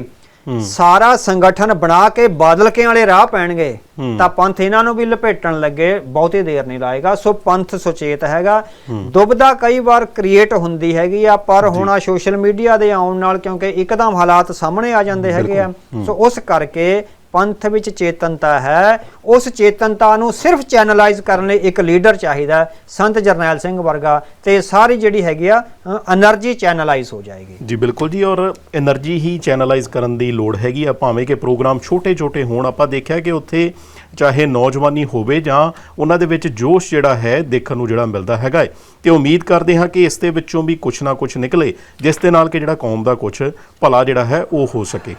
ਸਾਰਾ ਸੰਗਠਨ ਬਣਾ ਕੇ ਬਾਦਲ ਕੇ ਵਾਲੇ ਰਾਹ ਪੈਣਗੇ ਤਾਂ ਪੰਥ ਇਹਨਾਂ ਨੂੰ ਵੀ ਲਪੇਟਣ ਲੱਗੇ ਬਹੁਤੀ ਦੇਰ ਨਹੀਂ ਲਾਏਗਾ। ਸੋ ਪੰਥ ਸੁਚੇਤ ਹੈਗਾ। ਦੁਬਦਾ ਕਈ ਵਾਰ ਕ੍ਰੀਏਟ ਹੁੰਦੀ ਹੈਗੀ ਆ ਪਰ ਹੁਣ ਆ ਸੋਸ਼ਲ ਮੀਡੀਆ ਦੇ ਆਉਣ ਨਾਲ ਕਿਉਂਕਿ ਇੱਕਦਮ ਹਾਲਾਤ ਸਾਹਮਣੇ ਆ ਜਾਂਦੇ ਹੈਗੇ ਆ। ਸੋ ਉਸ ਕਰਕੇ ਪੰਥ ਵਿੱਚ ਚੇਤਨਤਾ ਹੈ, ਉਸ ਚੇਤਨਤਾ ਨੂੰ ਸਿਰਫ ਚੈਨਲਾਈਜ਼ ਕਰਨ ਲਈ ਇੱਕ ਲੀਡਰ ਚਾਹੀਦਾ ਸੰਤ ਜਰਨੈਲ ਸਿੰਘ ਵਰਗਾ, ਤੇ ਸਾਰੀ ਜਿਹੜੀ ਹੈਗੀ ਆ એનર્ਜੀ ਚੈਨਲਾਈਜ਼ ਹੋ ਜਾਏਗੀ। ਜੀ ਬਿਲਕੁਲ ਜੀ, ਔਰ એનર્ਜੀ ਹੀ ਚੈਨਲਾਈਜ਼ ਕਰਨ ਦੀ ਲੋੜ ਹੈਗੀ ਆ, ਭਾਵੇਂ ਕਿ ਪ੍ਰੋਗਰਾਮ ਛੋਟੇ-ਛੋਟੇ ਹੋਣ, ਆਪਾਂ ਦੇਖਿਆ ਕਿ ਉੱਥੇ ਚਾਹੇ ਨੌਜਵਾਨੀ ਹੋਵੇ ਜਾਂ ਉਹਨਾਂ ਦੇ ਵਿੱਚ ਜੋਸ਼ ਜਿਹੜਾ ਹੈ, ਦੇਖਣ ਨੂੰ ਜਿਹੜਾ ਮਿਲਦਾ ਹੈਗਾ ਹੈ ਤੇ ਉਮੀਦ ਕਰਦੇ ਹਾਂ ਕਿ ਇਸ ਦੇ ਵਿੱਚੋਂ ਵੀ ਕੁਝ ਨਾ ਕੁਝ ਨਿਕਲੇ, ਜਿਸ ਦੇ ਨਾਲ ਕਿ ਜਿਹੜਾ ਕੌਮ ਦਾ ਕੁਝ ਭਲਾ ਜਿਹੜਾ ਹੈ, ਉਹ ਹੋ ਸਕੇ।